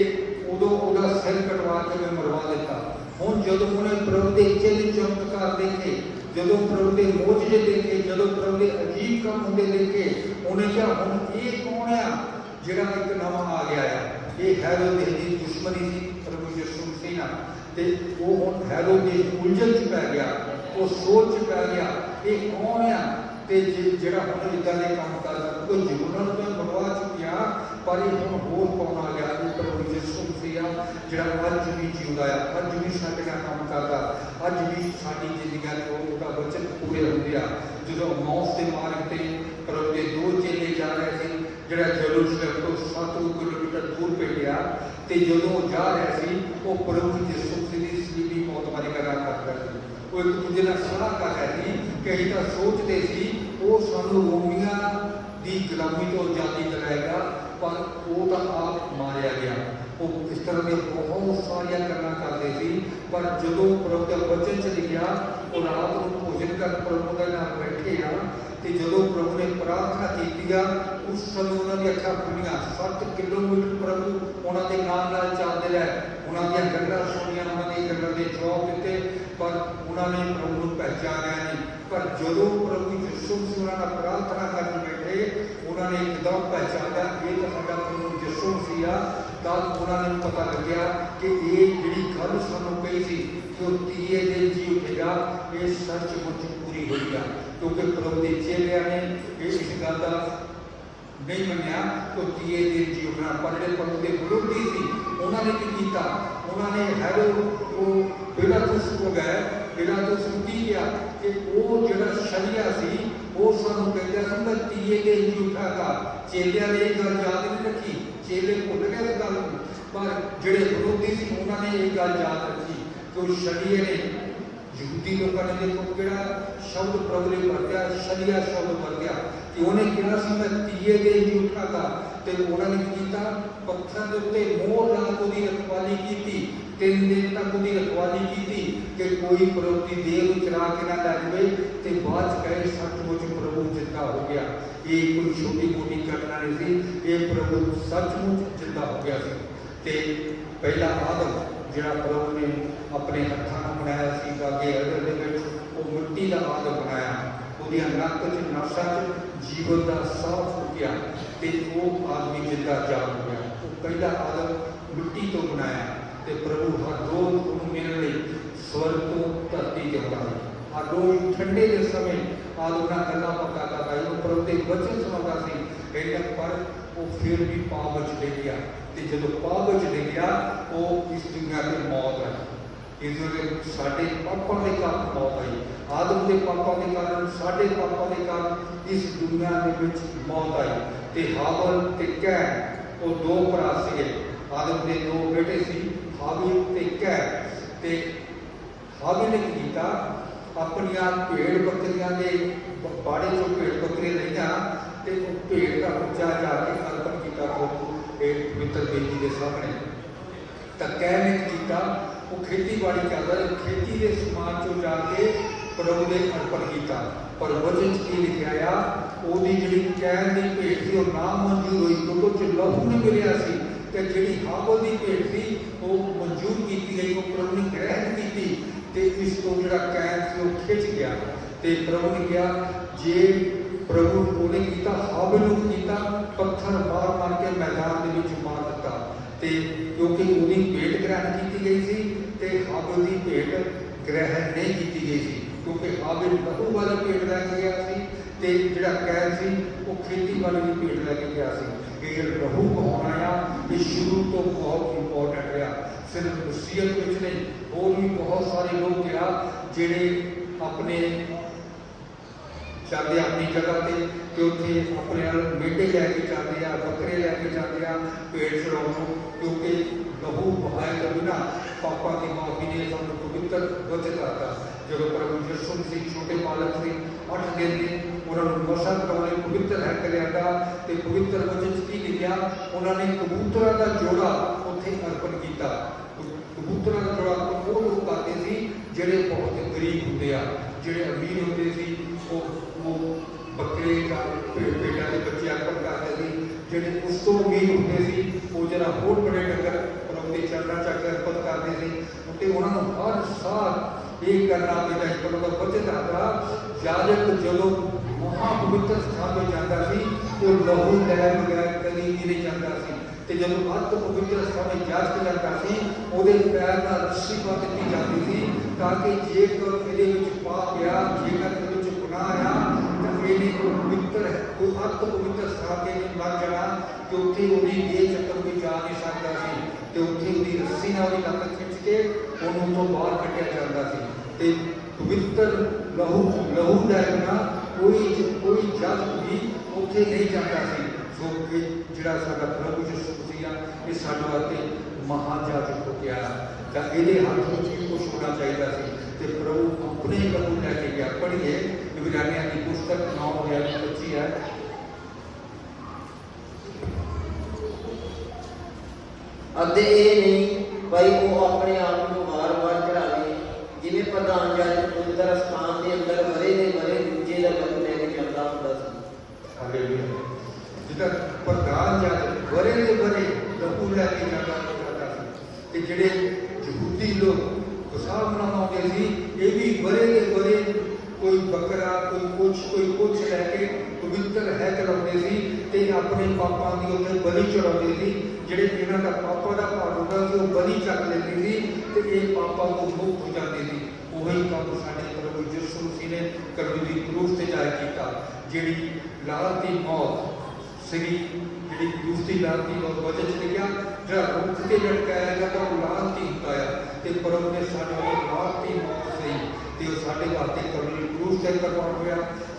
ਉਦੋਂ ਉਹਦਾ ਸਿਰ ਕਟਵਾ ਕੇ ਮੈਂ ਮਰਵਾ ਦਿੱਤਾ। ਹੁਣ ਜਦੋਂ ਉਹਨੇ ਪ੍ਰਭੂ ਦੇ ਚਿੰਨ ਚਮਤਕਾਰ ਦੇਖੇ, ਜਦੋਂ ਪ੍ਰਭੂ ਦੇ ਮੋਜੇ ਦੇਖੇ, ਜਦੋਂ ਪ੍ਰਭੂ ਦੇ ਅਜੀਬ ਕੰਮ ਹੁੰਦੇ ਦੇਖੇ, ਉਹਨੇ ਕਿਹਾ, ਹੁਣ ਇਹ ਕੌਣ ਆ ਜਿਹੜਾ ਇੱਕ ਨਵਾਂ ਆ ਗਿਆ ਆ? ਇਹ ਹੈਰੋਦੇ ਦੀ ਦੁਸ਼ਮਣੀ ਸੀ, ਪ੍ਰਭੂ ਯਿਸੂ ਮਸੀਹ ਨਾਲ। ਤੇ ਉਹ ਹੁਣ ਹੈਰੋਦੇ ਉਲਝਣ ਚ ਪੈ ਗਿਆ, ਉਹ ਸੋਚ ਚ ਪੈ ਗਿਆ, ਇਹ ਕੌਣ ਆ? ਤੇ ਜਿਹੜਾ ਹੁਣ ਇਦਾਂ ਦੇ ਕੰਮ ਕਰਦਾ ਕੋਈ ਜੀਵਨ ਨੂੰ ਤਾਂ ਮਰਵਾ ਚੁੱਕਿਆ ਪਰ ਇਹ ਹੁਣ ਹੋਰ ਕੌਣ ਆ ਗਿਆ ਇਹ ਪ੍ਰਭੂ ਯਿਸੂ ਜਿਹੜਾ ਅੱਜ ਵੀ ਜਿਉਂਦਾ ਆ ਅੱਜ ਵੀ ਸਾਡੇ ਨਾਲ ਕੰਮ ਕਰਦਾ ਅੱਜ ਵੀ ਸਾਡੀ ਜ਼ਿੰਦਗੀ ਤੋਂ ਉਹਦਾ ਵਚਨ ਪੂਰੇ ਹੁੰਦੇ ਆ ਜਦੋਂ ਮੌਤ ਦੇ ਮਾਰਗ ਤੇ ਪ੍ਰਭੂ ਦੋ ਚੇਲੇ ਜਾ ਰਹੇ ਸੀ ਜਿਹੜਾ ਜਰੂਸਲਮ ਤੋਂ 7 ਕਿਲੋਮੀਟਰ ਦੂਰ ਭੇਜਿਆ ਤੇ ਜਦੋਂ ਉਹ ਜਾ ਰਿਹਾ ਸੀ ਉਹ ਪ੍ਰਭੂ ਯਿਸੂ ਦੀ ਸਲੀਬੀ ਮੌਤ ਬਾਰੇ ਗੱਲਾਂ ਕਰ ਸੀ ਉਹ ਇੱਕ ਦੂਜੇ ਨਾਲ ਸਲਾਹ ਕਰ ਰਹੇ ਸੀ ਕਿ ਤਾਂ ਸੋਚਦੇ ਸੀ ਉਹ ਸਾਨੂੰ ਰੋਮੀਆਂ ਦੀ ਗੁਲਾਮੀ ਤੋਂ ਆਜ਼ਾਦੀ ਦਿਲਾਏਗਾ, ਪਰ ਉਹ ਤਾਂ ਆਪ ਮਾਰਿਆ ਗਿਆ। ਉਹ ਇਸ ਤਰ੍ਹਾਂ ਦੀਆਂ ਬਹੁਤ ਸਾਰੀਆਂ ਗੱਲਾਂ ਕਰਦੇ ਸੀ, ਪਰ ਜਦੋਂ ਪ੍ਰਭੂ ਦਾ ਵਚਨ ਚ ਲਿਖਿਆ, ਉਹ ਰਾਤ ਨੂੰ ਭੋਜਨ ਕਰਨ ਪ੍ਰਭੂ ਦੇ ਨਾਲ ਬੈਠੇ ਆ, ਤੇ ਜਦੋਂ ਪ੍ਰਭੂ ਨੇ ਪ੍ਰਾਰਥਨਾ ਕੀਤੀ ਆ, ਉਸ ਸਮੇਂ ਉਹਨਾਂ ਦੀਆਂ ਅੱਖਾਂ ਖੁੱਲੀਆਂ। 7 ਕਿਲੋਮੀਟਰ ਪ੍ਰਭੂ ਉਹਨਾਂ ਦੇ ਨਾਲ ਨਾਲ ਚੱਲਦੇ ਰਹੇ। ਉਹਨਾਂ ਦੀਆਂ ਗੱਲਾਂ ਸੁਣੀਆਂ, ਉਹਨਾਂ ਦੀਆਂ ਗੱਲਾਂ ਦੇ ਜਵਾਬ ਦਿੱਤੇ, ਪਰ ਉਹਨਾਂ ਨੇ ਪ੍ਰਭੂ ਨੂੰ ਪਹਿਚਾਨਿਆ ਨਹੀਂ। ਪਰ ਜਦੋਂ ਪ੍ਰਭੂ ਯਿਸੂ ਮਸੀਹ ਨਾਲ ਪ੍ਰਾਰਥਨਾ ਕਰਨ ਬੈਠੇ ਉਹਨਾਂ ਨੇ ਇੱਕਦਮ ਪਹਿਚਾਨਿਆ ਇਹ ਤਾਂ ਸਾਡਾ ਪ੍ਰਭੂ ਯਿਸੂ ਮਸੀਹ ਉਹਨਾਂ ਨੂੰ ਪਤਾ ਲੱਗਿਆ ਕਿ ਇਹ ਜਿਹੜੀ ਗੱਲ ਸਾਨੂੰ ਕਹੀ ਸੀ ਕਿ ਉਹ ਤੀਏ ਦਿਨ ਜੀ ਉੱਠੇਗਾ ਇਹ ਸੱਚਮੁੱਚ ਪੂਰੀ ਹੋਈ ਆ। ਕਿਉਂਕਿ ਪ੍ਰਭੂ ਦੇ ਚੇਲਿਆਂ ਨੇ ਇਸ ਗੱਲ ਦਾ ਨਹੀਂ ਮੰਨਿਆ ਕਿ ਤੀਏ ਦਿਨ ਜੀ ਉੱਠਣਾ। ਪਰ ਜਿਹੜੇ ਪ੍ਰਭੂ ਦੇ ਵਿਰੋਧੀ ਸੀ, ਉਹਨਾਂ ਨੇ ਕੀ ਕੀਤਾ? ਉਹਨਾਂ ਨੇ ਹੈਰੋ ਉਹ ਪਿਲਾਤੁਸ ਕੋ ਗਏ ਪਿਲਾਤੁਸ ਨੂੰ ਕੀ ਕਿ ਉਹ ਜਿਹੜਾ ਸ਼ਰੀਆ ਸੀ ਉਹ ਸਾਨੂੰ ਕਹਿੰਦਾ ਸੀ, ਮੈਂ ਤੀਏ ਦਿਨ ਜੀ ਉੱਠਾਗਾ। ਚੇਲਿਆਂ ਨੇ ਇਹ ਗੱਲ ਯਾਦ ਨਹੀਂ ਰੱਖੀ। ਚੇਲੇ ਭੁੱਲ ਗਏ ਇਸ ਗੱਲ ਨੂੰ। ਪਰ ਜਿਹੜੇ ਵਿਰੋਧੀ ਸੀ, ਉਹਨਾਂ ਨੇ ਇਹ ਗੱਲ ਯਾਦ ਰੱਖੀ। ਕਿ ਸ਼ਰੀਏ ਨੇ, ਯਹੂਦੀ ਲੋਕਾਂ ਨੇ ਦੇਖੋ ਕਿਹੜਾ ਸ਼ਬਦ ਪ੍ਰਭੂ ਨੇ ਵਰਤਿਆ ਸ਼ਰੀਆ ਸ਼ਬਦ ਵਰਤਿਆ ਕਿ ਉਹਨੇ ਕਿਹਾ ਸੀ, ਮੈਂ ਤੀਏ ਦੇ ਹੀ ਉਠਾਗਾ। ਤੇ ਉਹਨਾਂ ਨੇ ਕੀਤਾ? ਪੱਥਰ ਦੇ ਉੱਤੇ ਮੋਹਰ ਲਾ ਕੇ ਉਹਦੀ ਰਖਵਾਲੀ ਕੀਤੀ। ਤਿੰਨ ਦਿਨ ਤੱਕ ਉਹਦੀ ਰਖਵਾਲੀ ਕੀਤੀ ਕਿ ਕੋਈ ਪ੍ਰਭੂ ਦੀ ਦੇਹ ਨੂੰ ਚਰਾ ਕੇ ਨਾ ਲੈ ਜਾਵੇ ਤੇ ਬਾਅਦ ਚ ਕਹੇ ਸੱਚਮੁੱਚ ਪ੍ਰਭੂ ਜਿੰਦਾ ਹੋ ਗਿਆ। ਇਹ ਕੋਈ ਛੋਟੀ ਮੋਟੀ ਘਟਨਾ ਨਹੀਂ ਸੀ, ਇਹ ਪ੍ਰਭੂ ਸੱਚਮੁੱਚ ਜਿੰਦਾ ਹੋ ਗਿਆ ਸੀ। ਤੇ ਪਹਿਲਾ ਆਦਮ ਜਿਹੜਾ ਪ੍ਰਭੂ ਨੇ ਆਪਣੇ ਹੱਥਾਂ ਨਾਲ ਬਣਾਇਆ ਸੀ, ਬਾਗੇ ਅਦਰ ਦੇ ਵਿੱਚ, ਉਹ ਮਿੱਟੀ ਦਾ ਆਦਮ ਬਣਾਇਆ। ਉਹਦੀਆਂ ਨੱਕ ਚ ਨਾਸਾਂ ਚ ਜੀਵਨ ਦਾ ਸਾਹ ਫੁੱਟਿਆ ਤੇ ਉਹ ਆਦਮੀ ਜਿੰਦਾ ਜਾਗ ਗਿਆ। ਪਹਿਲਾ ਆਦਮ ਮਿੱਟੀ ਤੋਂ ਬਣਾਇਆ। ਤੇ ਪ੍ਰਭੂ ਹਰ ਰੋਜ਼ ਉਹਨੂੰ ਮਿਲਣ ਲਈ ਸਵਰਗ ਤੋਂ ਧਰਤੀ ਤੇ ਆਉਂਦਾ ਹੈ। ਹਰ ਰੋਜ਼ ਠੰਡੇ ਦੇ ਸਮੇਂ ਆਦਮ ਨਾਲ ਗੱਲਾਂ ਪੱਕਾ ਕਰਦਾ ਸੀ ਉਹ ਪ੍ਰਭੂ ਦੇ ਵਚਨ ਸੁਣਾਉਂਦਾ ਸੀ। ਕਹਿੰਦਾ, ਪਰ ਉਹ ਫਿਰ ਵੀ ਪਾਪ ਵਿੱਚ ਡਿੱਗ ਗਿਆ ਤੇ ਜਦੋਂ ਪਾਪ ਵਿੱਚ ਡਿੱਗ ਗਿਆ, ਉਹ ਇਸ ਦੁਨੀਆ ਤੇ ਮੌਤ ਹੈ। ਇਸ ਵੇਲੇ ਸਾਡੇ ਪਾਪਾਂ ਦੇ ਕਾਰਨ ਮੌਤ ਆਈ। ਆਦਮ ਦੇ ਪਾਪਾਂ ਦੇ ਕਾਰਨ, ਸਾਡੇ ਪਾਪਾਂ ਦੇ ਕਾਰਨ ਇਸ ਦੁਨੀਆ ਦੇ ਵਿੱਚ ਮੌਤ ਆਈ। ਤੇ ਹਾਬਲ ਤੇ ਕੈ ਉਹ ਦੋ ਭਰਾ ਸੀਗੇ। ਆਦਮ ਦੇ ਦੋ ਬੇਟੇ ਸੀ ਹਾਬਿਲ ਤੇ ਕੈ ਤੇ ਹਾਬਿਲ ਨੇ ਕੀ ਕੀਤਾ? ਆਪਣੀਆਂ ਭੇਡ ਬੱਕਰੀਆਂ ਦੇ ਬਾੜੇ ਚੋਂ ਭੇਡ ਬੱਕਰੀਆਂ ਲਈਆਂ ਤੇ ਉਹ ਭੇਡ ਦਾ ਬੱਚਾ ਜਾ ਕੇ ਅਰਪਣ ਕੀਤਾ ਪ੍ਰਭੂ ਇਹ ਪਵਿੱਤਰ ਬੇਦੀ ਦੇ ਸਾਹਮਣੇ। ਤਾਂ ਕਹਿ ਨੇ ਕੀਤਾ? ਉਹ ਖੇਤੀਬਾੜੀ ਕਰਦਾ ਖੇਤੀ ਦੇ ਸਮਾਨ ਚੋਂ ਜਾ ਕੇ ਪ੍ਰਭੂ ਦੇ ਅਰਪਣ ਕੀਤਾ। ਪਰ ਵਚਨ 'ਚ ਕੀ ਲਿਖਿਆ ਆ? ਉਹਦੀ ਜਿਹੜੀ ਕਹਿਣ ਦੀ ਭੇਟ ਸੀ, ਉਹ ਨਾ ਮਨਜ਼ੂਰ ਹੋਈ, ਕਿਉਂਕਿ ਉਹ 'ਚ ਲਹੂ ਨਹੀਂ ਮਿਲਿਆ ਸੀ ਤੇ ਜਿਹੜੀ ਹਾਬਲ ਦੀ ਭੇਟ ਸੀ ਉਹ ਮਨਜ਼ੂਰ ਕੀਤੀ ਗਈ, ਉਹ ਪ੍ਰਭੂ ਨੇ ਗ੍ਰਹਿਣ ਕੀਤੀ ਤੇ ਇਸ ਤੋਂ ਜਿਹੜਾ ਕੈਦ ਸੀ, ਉਹ ਖਿੱਚ ਗਿਆ ਤੇ ਪ੍ਰਭੂ ਨੇ ਕਿਹਾ, ਜੇ ਪ੍ਰਭੂ ਉਹਨੇ ਕੀਤਾ ਹਾਬਲ ਨੂੰ ਕੀਤਾ, ਪੱਥਰ ਮਾਰ ਮਾਰ ਕੇ ਮੈਦਾਨ ਦੇ ਵਿੱਚ ਮਾਰ ਦਿੱਤਾ। ਤੇ ਕਿਉਂਕਿ ਉਹਦੀ ਭੇਟ ਗ੍ਰਹਿਣ ਕੀਤੀ ਗਈ ਸੀ ਤੇ ਹਾਬਲ ਦੀ ਭੇਟ ਗ੍ਰਹਿਣ ਨਹੀਂ ਕੀਤੀ ਗਈ ਸੀ, ਕਿਉਂਕਿ ਹਾਬਲ ਲਹੂ ਵਾਲੀ ਭੇਟ ਲੈ ਕੇ ਗਿਆ ਸੀ ਤੇ ਜਿਹੜਾ ਕੈਦ ਸੀ, ਉਹ ਖੇਤੀ ਵਾਲੀ ਦੀ ਭੇਟ ਲੈ ਕੇ ਗਿਆ ਸੀ। ਇਹ ਜਿਹੜਾ ਲਹੂ ਕਹਾਉਣਾ ਆ ਇਹ ਸ਼ੁਰੂ ਤੋਂ ਬਹੁਤ ਇੰਪੋਰਟੈਂਟ ਰਿਹਾ ਸਿਰਫ ਵਸੀਅਤ ਵਿੱਚ ਨਹੀਂ ਹੋਰ ਵੀ ਬਹੁਤ ਸਾਰੇ ਲੋਕ ਆ ਜਿਹੜੇ ਆਪਣੇ ਜਾਂਦੇ ਆਪਣੀ ਜਗ੍ਹਾ ਤੇ ਕਿ ਉੱਥੇ ਆਪਣੇ ਨਾਲ ਮੇਢੇ ਲੈ ਕੇ ਜਾਂਦੇ ਆ ਬੱਕਰੇ ਲੈ ਕੇ ਜਾਂਦੇ ਆ ਪੇਟ ਚੜਾਉਣ ਨੂੰ ਕਿਉਂਕਿ ਲਹੂ ਬਹਾਏ ਤੋਂ ਬਿਨਾ ਪਾਪਾਂ ਦੀ ਮਾਫੀ ਨੇ ਸਾਨੂੰ ਪਵਿੱਤਰ ਵਚਨ ਕਰਤਾ ਜਦੋਂ ਪ੍ਰਭੂ ਯਿਸੂ ਮਸੀਹ ਛੋਟੇ ਬਾਲਕ ਸੀ 8 ਦਿਨ ਦੇ, ਉਹਨਾਂ ਨੂੰ ਮਸਾ ਕਰਾਉਣੇ ਪਵਿੱਤਰ ਹੈ ਕਰਿਆਦਾ ਤੇ ਪਵਿੱਤਰ ਵਚਨ ਕੀ ਲਿਖਿਆ? ਉਹਨਾਂ ਨੇ ਕਬੂਤਰਾਂ ਦਾ ਜੋੜਾ ਉੱਥੇ ਅਰਪਣ ਕੀਤਾ। ਕਬੂਤਰਾਂ ਦਾ ਜੋੜਾ ਉਹ ਲੋਕ ਕਰਦੇ ਸੀ ਜਿਹੜੇ ਬਹੁਤ ਗਰੀਬ ਹੁੰਦੇ ਆ, ਜਿਹੜੇ ਅਮੀਰ ਹੁੰਦੇ ਸੀ, ਉਹ ਉਹ ਬੱਕਰੇ ਦਾ ਭੇ- ਦੇ ਬੱਚੇ ਅਰਪਣ ਕਰਦੇ ਸੀ, ਜਿਹੜੇ ਉਸ ਤੋਂ ਅਮੀਰ ਹੁੰਦੇ ਸੀ, ਉਹ ਜਿਹੜਾ ਹੋਰ ਬੜੇ ਡੰਗਰ ਪ੍ਰਭੂ ਦੇ ਚਰਨਾਂ ਚ ਕੇ ਅਰਪਣ ਕਰਦੇ ਸੀ, ਤੇ ਉਹਨਾਂ ਨੂੰ ਹਰ ਸਾਲ ਇਹ ਕਰਨਾ ਪੈਂਦਾ ਸੀ ਪ੍ਰਭੂ ਦਾ ਬਚਨ ਆਦਾ ਜਾਜਕ ਜਦੋਂ ਮਹਾ ਪਵਿੱਤਰ ਸਥਾਨ ਤੇ ਜਾਂਦਾ ਸੀ ਉਹ ਲਹੂ ਲੈ ਬਗੈਰ ਕਦੀ ਵੀ ਨਹੀਂ ਜਾਂਦਾ ਸੀ ਤੇ ਜਦੋਂ ਅਤ ਪਵਿੱਤਰ ਸਥਾਨ ਤੇ ਜਾਜਕ ਜਾਂਦਾ ਸੀ ਉਹਦੇ ਪੈਰ ਨਾਲ ਰੱਸੀ ਪਾ ਦਿੱਤੀ ਜਾਂਦੀ ਸੀ ਤਾਂ ਕਿ ਜੇਕਰ ਇਹਦੇ ਵਿੱਚ ਪਾਪ ਆ ਜੇਕਰ ਇਹਦੇ ਵਿੱਚ ਗੁਨਾਹ ਆ ਤਾਂ ਇਹਨੇ ਉਹ ਪਵਿੱਤਰ ਹੈ ਉਹ ਅਤ ਪਵਿੱਤਰ ਸਥਾਨ ਤੇ ਨਹੀਂ ਲੱਗ ਜਾਣਾ ਕਿ ਉੱਥੇ ਉਹਦੀ ਇਹ ਚੱਕਰ ਕੋਈ ਜਾ ਨਹੀਂ ਸਕਦਾ ਸੀ ਤੇ ਉੱਥੇ ਉਹਦੀ ਰੱਸੀ ਨਾਲ ਉਹਦੀ ਲੱਤ ਖਿੱਚ ਕੇ ਉਹਨੂੰ ਤੋਂ ਬਾਹਰ ਕੱਢਿਆ ਜਾਂਦਾ ਸੀ ਤੇ ਪਵਿੱਤਰ ਲਹੂ ਲਹੂ ਲੈਣਾ ਕੋਈ ਕੋਈ ਜਗ ਵੀ ਉੱਥੇ ਨਹੀਂ ਜਾਂਦਾ ਸੀ ਸੋ ਇਹ ਜਿਹੜਾ ਸਾਡਾ ਪ੍ਰਭੂ ਯਿਸੂ ਮਸੀਹ ਆ ਇਹ ਸਾਡੇ ਵਾਸਤੇ ਮਹਾਜਾਜਕ ਹੋ ਗਿਆ ਤਾਂ ਇਹਦੇ ਹੱਥ ਵਿੱਚ ਵੀ ਕੁਝ ਹੋਣਾ ਚਾਹੀਦਾ ਸੀ ਤੇ ਪ੍ਰਭੂ ਆਪਣੇ ਲਹੂ ਲੈ ਕੇ ਗਿਆ ਪੜ੍ਹੀਏ ਇਬਰਾਨੀਆਂ ਦੀ ਪੁਸਤਕ 9 ਅਧਿਆਇ 25 ਹੈ ਅਤੇ ਇਹ ਨਹੀਂ ਭਾਈ ਉਹ ਆਪਣੇ ਆਪ ਨੂੰ ਵਾਰ-ਵਾਰ ਚੜਾਵੇ ਜਿਵੇਂ ਪ੍ਰਧਾਨ ਜੱਜ ਪਵਿੱਤਰ ਸਥਾਨ ਦੇ ਅੰਦਰ ਬਰੇ ਦੇ ਬਰੇ ਦੂਜੇ ਦਾ ਲਹੂ ਲੈ ਕੇ ਜਾਂਦਾ ਹੁੰਦਾ ਸੀ। ਹਾਲੇਲੂਇਆ ਜਿੱਦਾਂ ਪ੍ਰਧਾਨ ਜੱਜ ਬਰੇ ਦੇ ਬਰੇ ਲਹੂ ਲੈ ਕੇ ਜਾਂਦਾ ਹੁੰਦਾ ਸੀ। ਤੇ ਜਿਹੜੇ ਯਹੂਦੀ ਲੋਕ ਕਸਾਬ ਮਨਾਉਂਦੇ ਸੀ, ਇਹ ਵੀ ਬਰੇ ਦੇ ਬਰੇ ਕੋਈ ਬੱਕਰਾ, ਕੋਈ ਕੁਛ ਕੋਈ ਕੁਛ ਲੈ ਕੇ ਪਵਿੱਤਰ ਹੈ ਚਲਾਉਂਦੇ ਸੀ ਤੇ ਆਪਣੇ ਪਾਪਾਂ ਦੀ ਉੱਤੇ ਬਲੀ ਚੜਾਉਂਦੇ ਸੀ। ਜਿਹੜੇ ਇਹਨਾਂ ਦਾ ਪਾਪਾ ਦਾ ਭਾਰ ਹੁੰਦਾ ਸੀ ਉਹ ਬਲੀ ਚੱਕ ਲੈਂਦੇ ਸੀ ਤੇ ਇਹ ਪਾਪਾ ਤੋਂ ਮੁਕਤ ਹੋ ਜਾਂਦੇ ਸੀ। ਉਹੀ ਕੰਮ ਸਾਡੇ ਪ੍ਰਭੂ ਯਿਸੂ ਮਸੀਹ ਨੇ ਕਲਵਰੀ ਦੀ ਕਰੂਸ ਤੇ ਜਾ ਕੀਤਾ, ਜਿਹੜੀ ਲਾਲ ਦੀ ਮੌਤ ਸੀਗੀ, ਜਿਹੜੀ ਕਰੂਸ ਦੀ ਲਾਲ ਦੀ ਮੌਤ ਵਜ੍ਹਾ ਚ ਲਿਖਿਆ ਜਿਹੜਾ ਰੁੱਖ ਤੇ ਲਟਕਾਇਆ ਗਿਆ ਤਾਂ ਉਹ ਲਾਲ ਦੀ ਹੁੰਦਾ ਆ, ਤੇ ਪ੍ਰਭੂ ਨੇ ਸਾਡੇ ਵੱਲ ਲਾਲ ਦੀ ਮੌਤ ਸਹੀ, ਤੇ ਉਹ ਸਾਡੇ ਵਾਸਤੇ ਕਲਵਰੀ ਕਰੂਸ ਤੇ ਕਰਵਾਉਣ ਹੋਇਆ।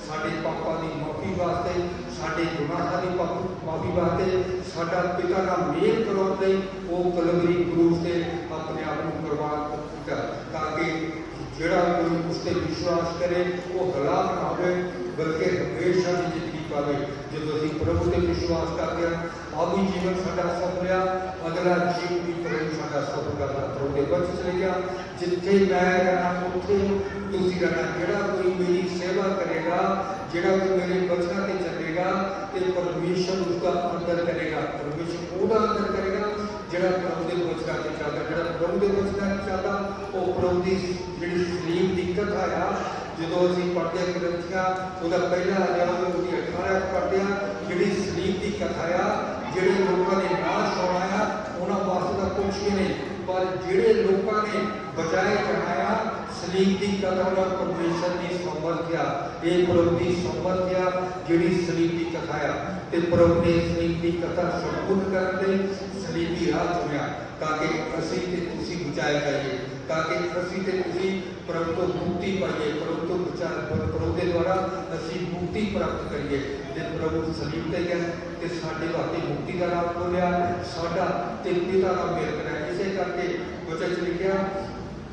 ਸਾਡੇ ਪਾਪਾਂ ਦੀ ਮਾਫੀ ਵਾਸਤੇ, ਸਾਡੇ ਗੁਨਾਹਾਂ ਦੀ ਮਾਫੀ ਵਾਸਤੇ ਸਾਡਾ ਪਿਤਾ ਦਾ ਮੇਲ ਕਰਾਉਣ ਲਈ ਉਹ ਕਲਵਰੀ ਕਰੂਸ ਤੇ ਆਪਣੇ ਆਪ ਨੂੰ ਕੁਰਬਾਨ ਕੀਤਾ ਤਾਂ ਕਿ ਜਿਹੜਾ ਕੋਈ ਉਸ ਤੇ ਵਿਸ਼ਵਾਸ ਕਰੇ, ਉਹ ਹਲਾਕ ਨਾ ਹੋਵੇ, ਬਲਕਿ ਹਮੇਸ਼ਾ ਦੀ ਜ਼ਿੰਦਗੀ ਪਾਵੇ। ਜਦੋਂ ਅਸੀਂ ਪ੍ਰਭੂ ਤੇ ਵਿਸ਼ਵਾਸ ਕਰਦੇ ਹਾਂ ਆਵੀ ਜੀਵਨ ਸਾਡਾ ਸਫਲ ਆ ਅਗਲਾ ਜੀਵਨ ਵੀ ਪ੍ਰਭੂ ਸਾਡਾ ਸਫਲ ਕਰਦਾ ਪ੍ਰਭੂ ਦੇ ਬਚਨ ਚਲੇ ਗਿਆ ਜਿੱਥੇ ਮੈਂ ਰਹਿਣਾ, ਉੱਥੇ ਤੁਸੀਂ ਰਹਿਣਾ। ਜਿਹੜਾ ਕੋਈ ਮੇਰੀ ਸੇਵਾ ਕਰੇਗਾ, ਜਿਹੜਾ ਕੋਈ ਮੇਰੇ ਬਚਨਾਂ ਤੇ ਚੱਲੇਗਾ, ਤੇ ਪਰਮੇਸ਼ਰ ਉਸਦਾ ਅੰਦਰ ਕਰੇਗਾ। ਪਰਮੇਸ਼ਰ ਉਹਦਾ ਅੰਦਰ ਕਰੇਗਾ, ਜਿਹੜਾ ਪ੍ਰਭੂ ਦੇ ਬਚਨਾਂ ਤੇ ਚੱਲਦਾ। ਜਿਹੜਾ ਪ੍ਰਭੂ ਦੇ ਬਚਨਾਂ ਤੇ ਚੱਲਦਾ, ਉਹ ਪ੍ਰਭੂ ਦੀ ਜਿਹੜੀ ਸਲੀਮ ਦੀ ਕਥਾ ਆ, ਜਦੋਂ ਅਸੀਂ ਪੜ੍ਹਦੇ ਹਾਂ ਗ੍ਰੰਥੀਆਂ, ਉਹਦਾ ਪਹਿਲਾ ਅਧਿਆਇ ਉਹਦੀ 18 ਪੜ੍ਹਦੇ ਹਾਂ, ਜਿਹੜੀ ਸਲੀਮ ਦੀ ਕਥਾ ਆ ਜਿਹੜੇ ਲੋਕਾਂ ਨੇ ਨਾਸ਼ ਹੋਣਾ ਆ ਉਹਨਾਂ ਵਾਸਤੇ ਤਾਂ ਕੁਝ ਵੀ ਨਹੀਂ। ਪਰ ਜਿਹੜੇ ਲੋਕਾਂ ਨੇ ਬਚਾਏ ਜਾਣਾ ਆ ਸਲੀਮ ਦੀ ਕਥਾ ਉਹਨਾਂ ਪਰਮੇਸ਼ਰ ਦੀ ਸਮਰਥਿਆ ਇਹ ਪ੍ਰਭੂ ਦੀ ਸਮਰਥਿਆ ਜਿਹੜੀ ਸਲੀਮ ਦੀ ਕਥਾ ਆ ਤੇ ਪ੍ਰਭੂ ਨੇ ਸਲੀਮ ਦੀ ਕਥਾ ਸੰਪੂਰਨ ਕਰਨ ਲਈ ਸਲੀਮ ਦੀ ਰਾਹ ਚੁਣਿਆ, ਤਾਂ ਕਿ ਅਸੀਂ ਤੇ ਤੁਸੀਂ ਬਚਾਏ ਜਾਈਏ, ਤਾਂ ਕਿ ਅਸੀਂ ਤੇ ਤੁਸੀਂ ਪ੍ਰਭੂ ਤੋਂ ਮੁਕਤੀ ਪਾਈਏ, ਪ੍ਰਭੂ ਤੋਂ ਵਿਚਾਰ ਪ੍ਰਭੂ ਦੇ ਦੁਆਰਾ ਅਸੀਂ ਮੁਕਤੀ ਪ੍ਰਾਪਤ ਕਰੀਏ। ਤੇ ਪ੍ਰਭੂ ਸਲੀਮ ਤੇ ਗਿਆ ਤੇ ਸਾਡੇ ਵਾਸਤੇ ਮੁਕਤੀ ਦਾ ਰਾਹ ਖੋਲਿਆ ਸਾਡਾ ਤੇ ਪਿਤਾ ਦਾ ਮੇਲ ਕਰਿਆ। ਇਸੇ ਕਰਕੇ ਵਚਨ ਚ ਲਿਖਿਆ,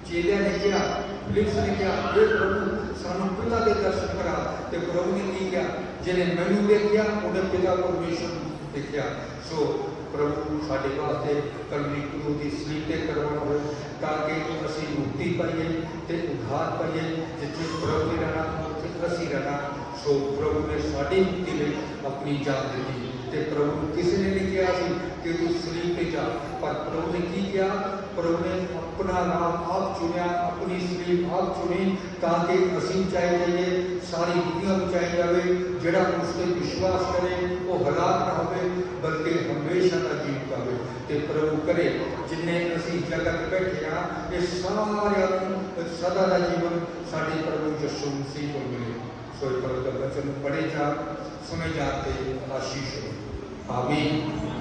ਚੇਲਿਆਂ ਨੇ ਕਿਹਾ ਫਿਲਿਪਸ ਨੇ ਕਿਹਾ ਇਹ ਪ੍ਰਭੂ, ਸਾਨੂੰ ਪਿਤਾ ਦੇ ਦਰਸ਼ਨ ਕਰਾ ਤੇ ਪ੍ਰਭੂ ਨੇ ਕੀ ਕਿਹਾ? ਜਿਹਨੇ ਮੈਨੂੰ ਦੇਖਿਆ ਉਹਨੇ ਪਿਤਾ ਪਰਮੇਸ਼ਰ ਨੂੰ ਦੇਖਿਆ। ਸੋ ਪ੍ਰਭੂ, ਸਾਡੇ ਵਾਸਤੇ ਕਲਮੀ ਗੁਰੂ ਦੀ ਸਲੀਪ ਤੇ ਕਰਵਾਉਣਾ ਹੋਵੇ ਤਾਂ ਕਿ ਅਸੀਂ ਮੁਕਤੀ ਪਾਈਏ ਤੇ ਉਧਾਰ ਪਾਈਏ, ਜਿੱਥੇ ਪ੍ਰਭੂ ਨੇ ਰਹਿਣਾ। ਉੱਥੇ ਅਸੀਂ ਰਹਿਣਾ ਸੋ ਪ੍ਰਭੂ ਨੇ ਸਾਡੀ ਮੁਕਤੀ ਲਈ ਆਪਣੀ ਜਾਨ ਦਿੱਤੀ ਤੇ ਪ੍ਰਭੂ ਨੂੰ ਕਿਸੇ ਨੇ ਨਹੀਂ ਕਿਹਾ ਸੀ ਕਿ ਤੂੰ ਸਲੀਪ ਤੇ ਜਾ। ਪਰ ਪ੍ਰਭੂ ਨੇ ਕੀ ਕਿਹਾ? ਪ੍ਰਭੂ ਨੇ ਆਪਣਾ ਨਾਮ ਆਪ ਚੁਣਿਆ, ਆਪਣੀ ਸਲੀਪ ਆਪ ਚੁਣੀ ਤਾਂ ਕਿ ਅਸੀਂ ਚਾਹੇ ਜਾਈਏ, ਸਾਰੀ ਦੁਨੀਆ ਬਚਾਈ ਜਾਵੇ, ਜਿਹੜਾ ਉਸ ਤੇ ਵਿਸ਼ਵਾਸ ਕਰੇ, ਉਹ ਹਲਾਕ ਨਾ ਹੋਵੇ, ਬਲਕਿ ਹਮੇਸ਼ਾ ਦਾ ਜੀਵ ਪਾਵੇ। ਤੇ ਪ੍ਰਭੂ ਕਰੇ ਜਿੰਨੇ ਅਸੀਂ ਜਗਤ ਬੈਠੇ ਆ ਇਹ ਸਾਰਿਆਂ ਨੂੰ ਸਦਾ ਦਾ ਜੀਵਨ ਸਾਡੇ ਪ੍ਰਭੂ ਯਿਸੂ ਮਸੀਹ ਕੋਲ ਮਿਲੇ। ਸੋ ਇਹ ਪ੍ਰਭੂ ਦਾ ਬਚਨ ਪੜੇ ਜਾ ਸੁਣੇ ਜਾ ਤੇ ਆਸ਼ੀਸ਼ ਹੋ ਆਮੀਨ।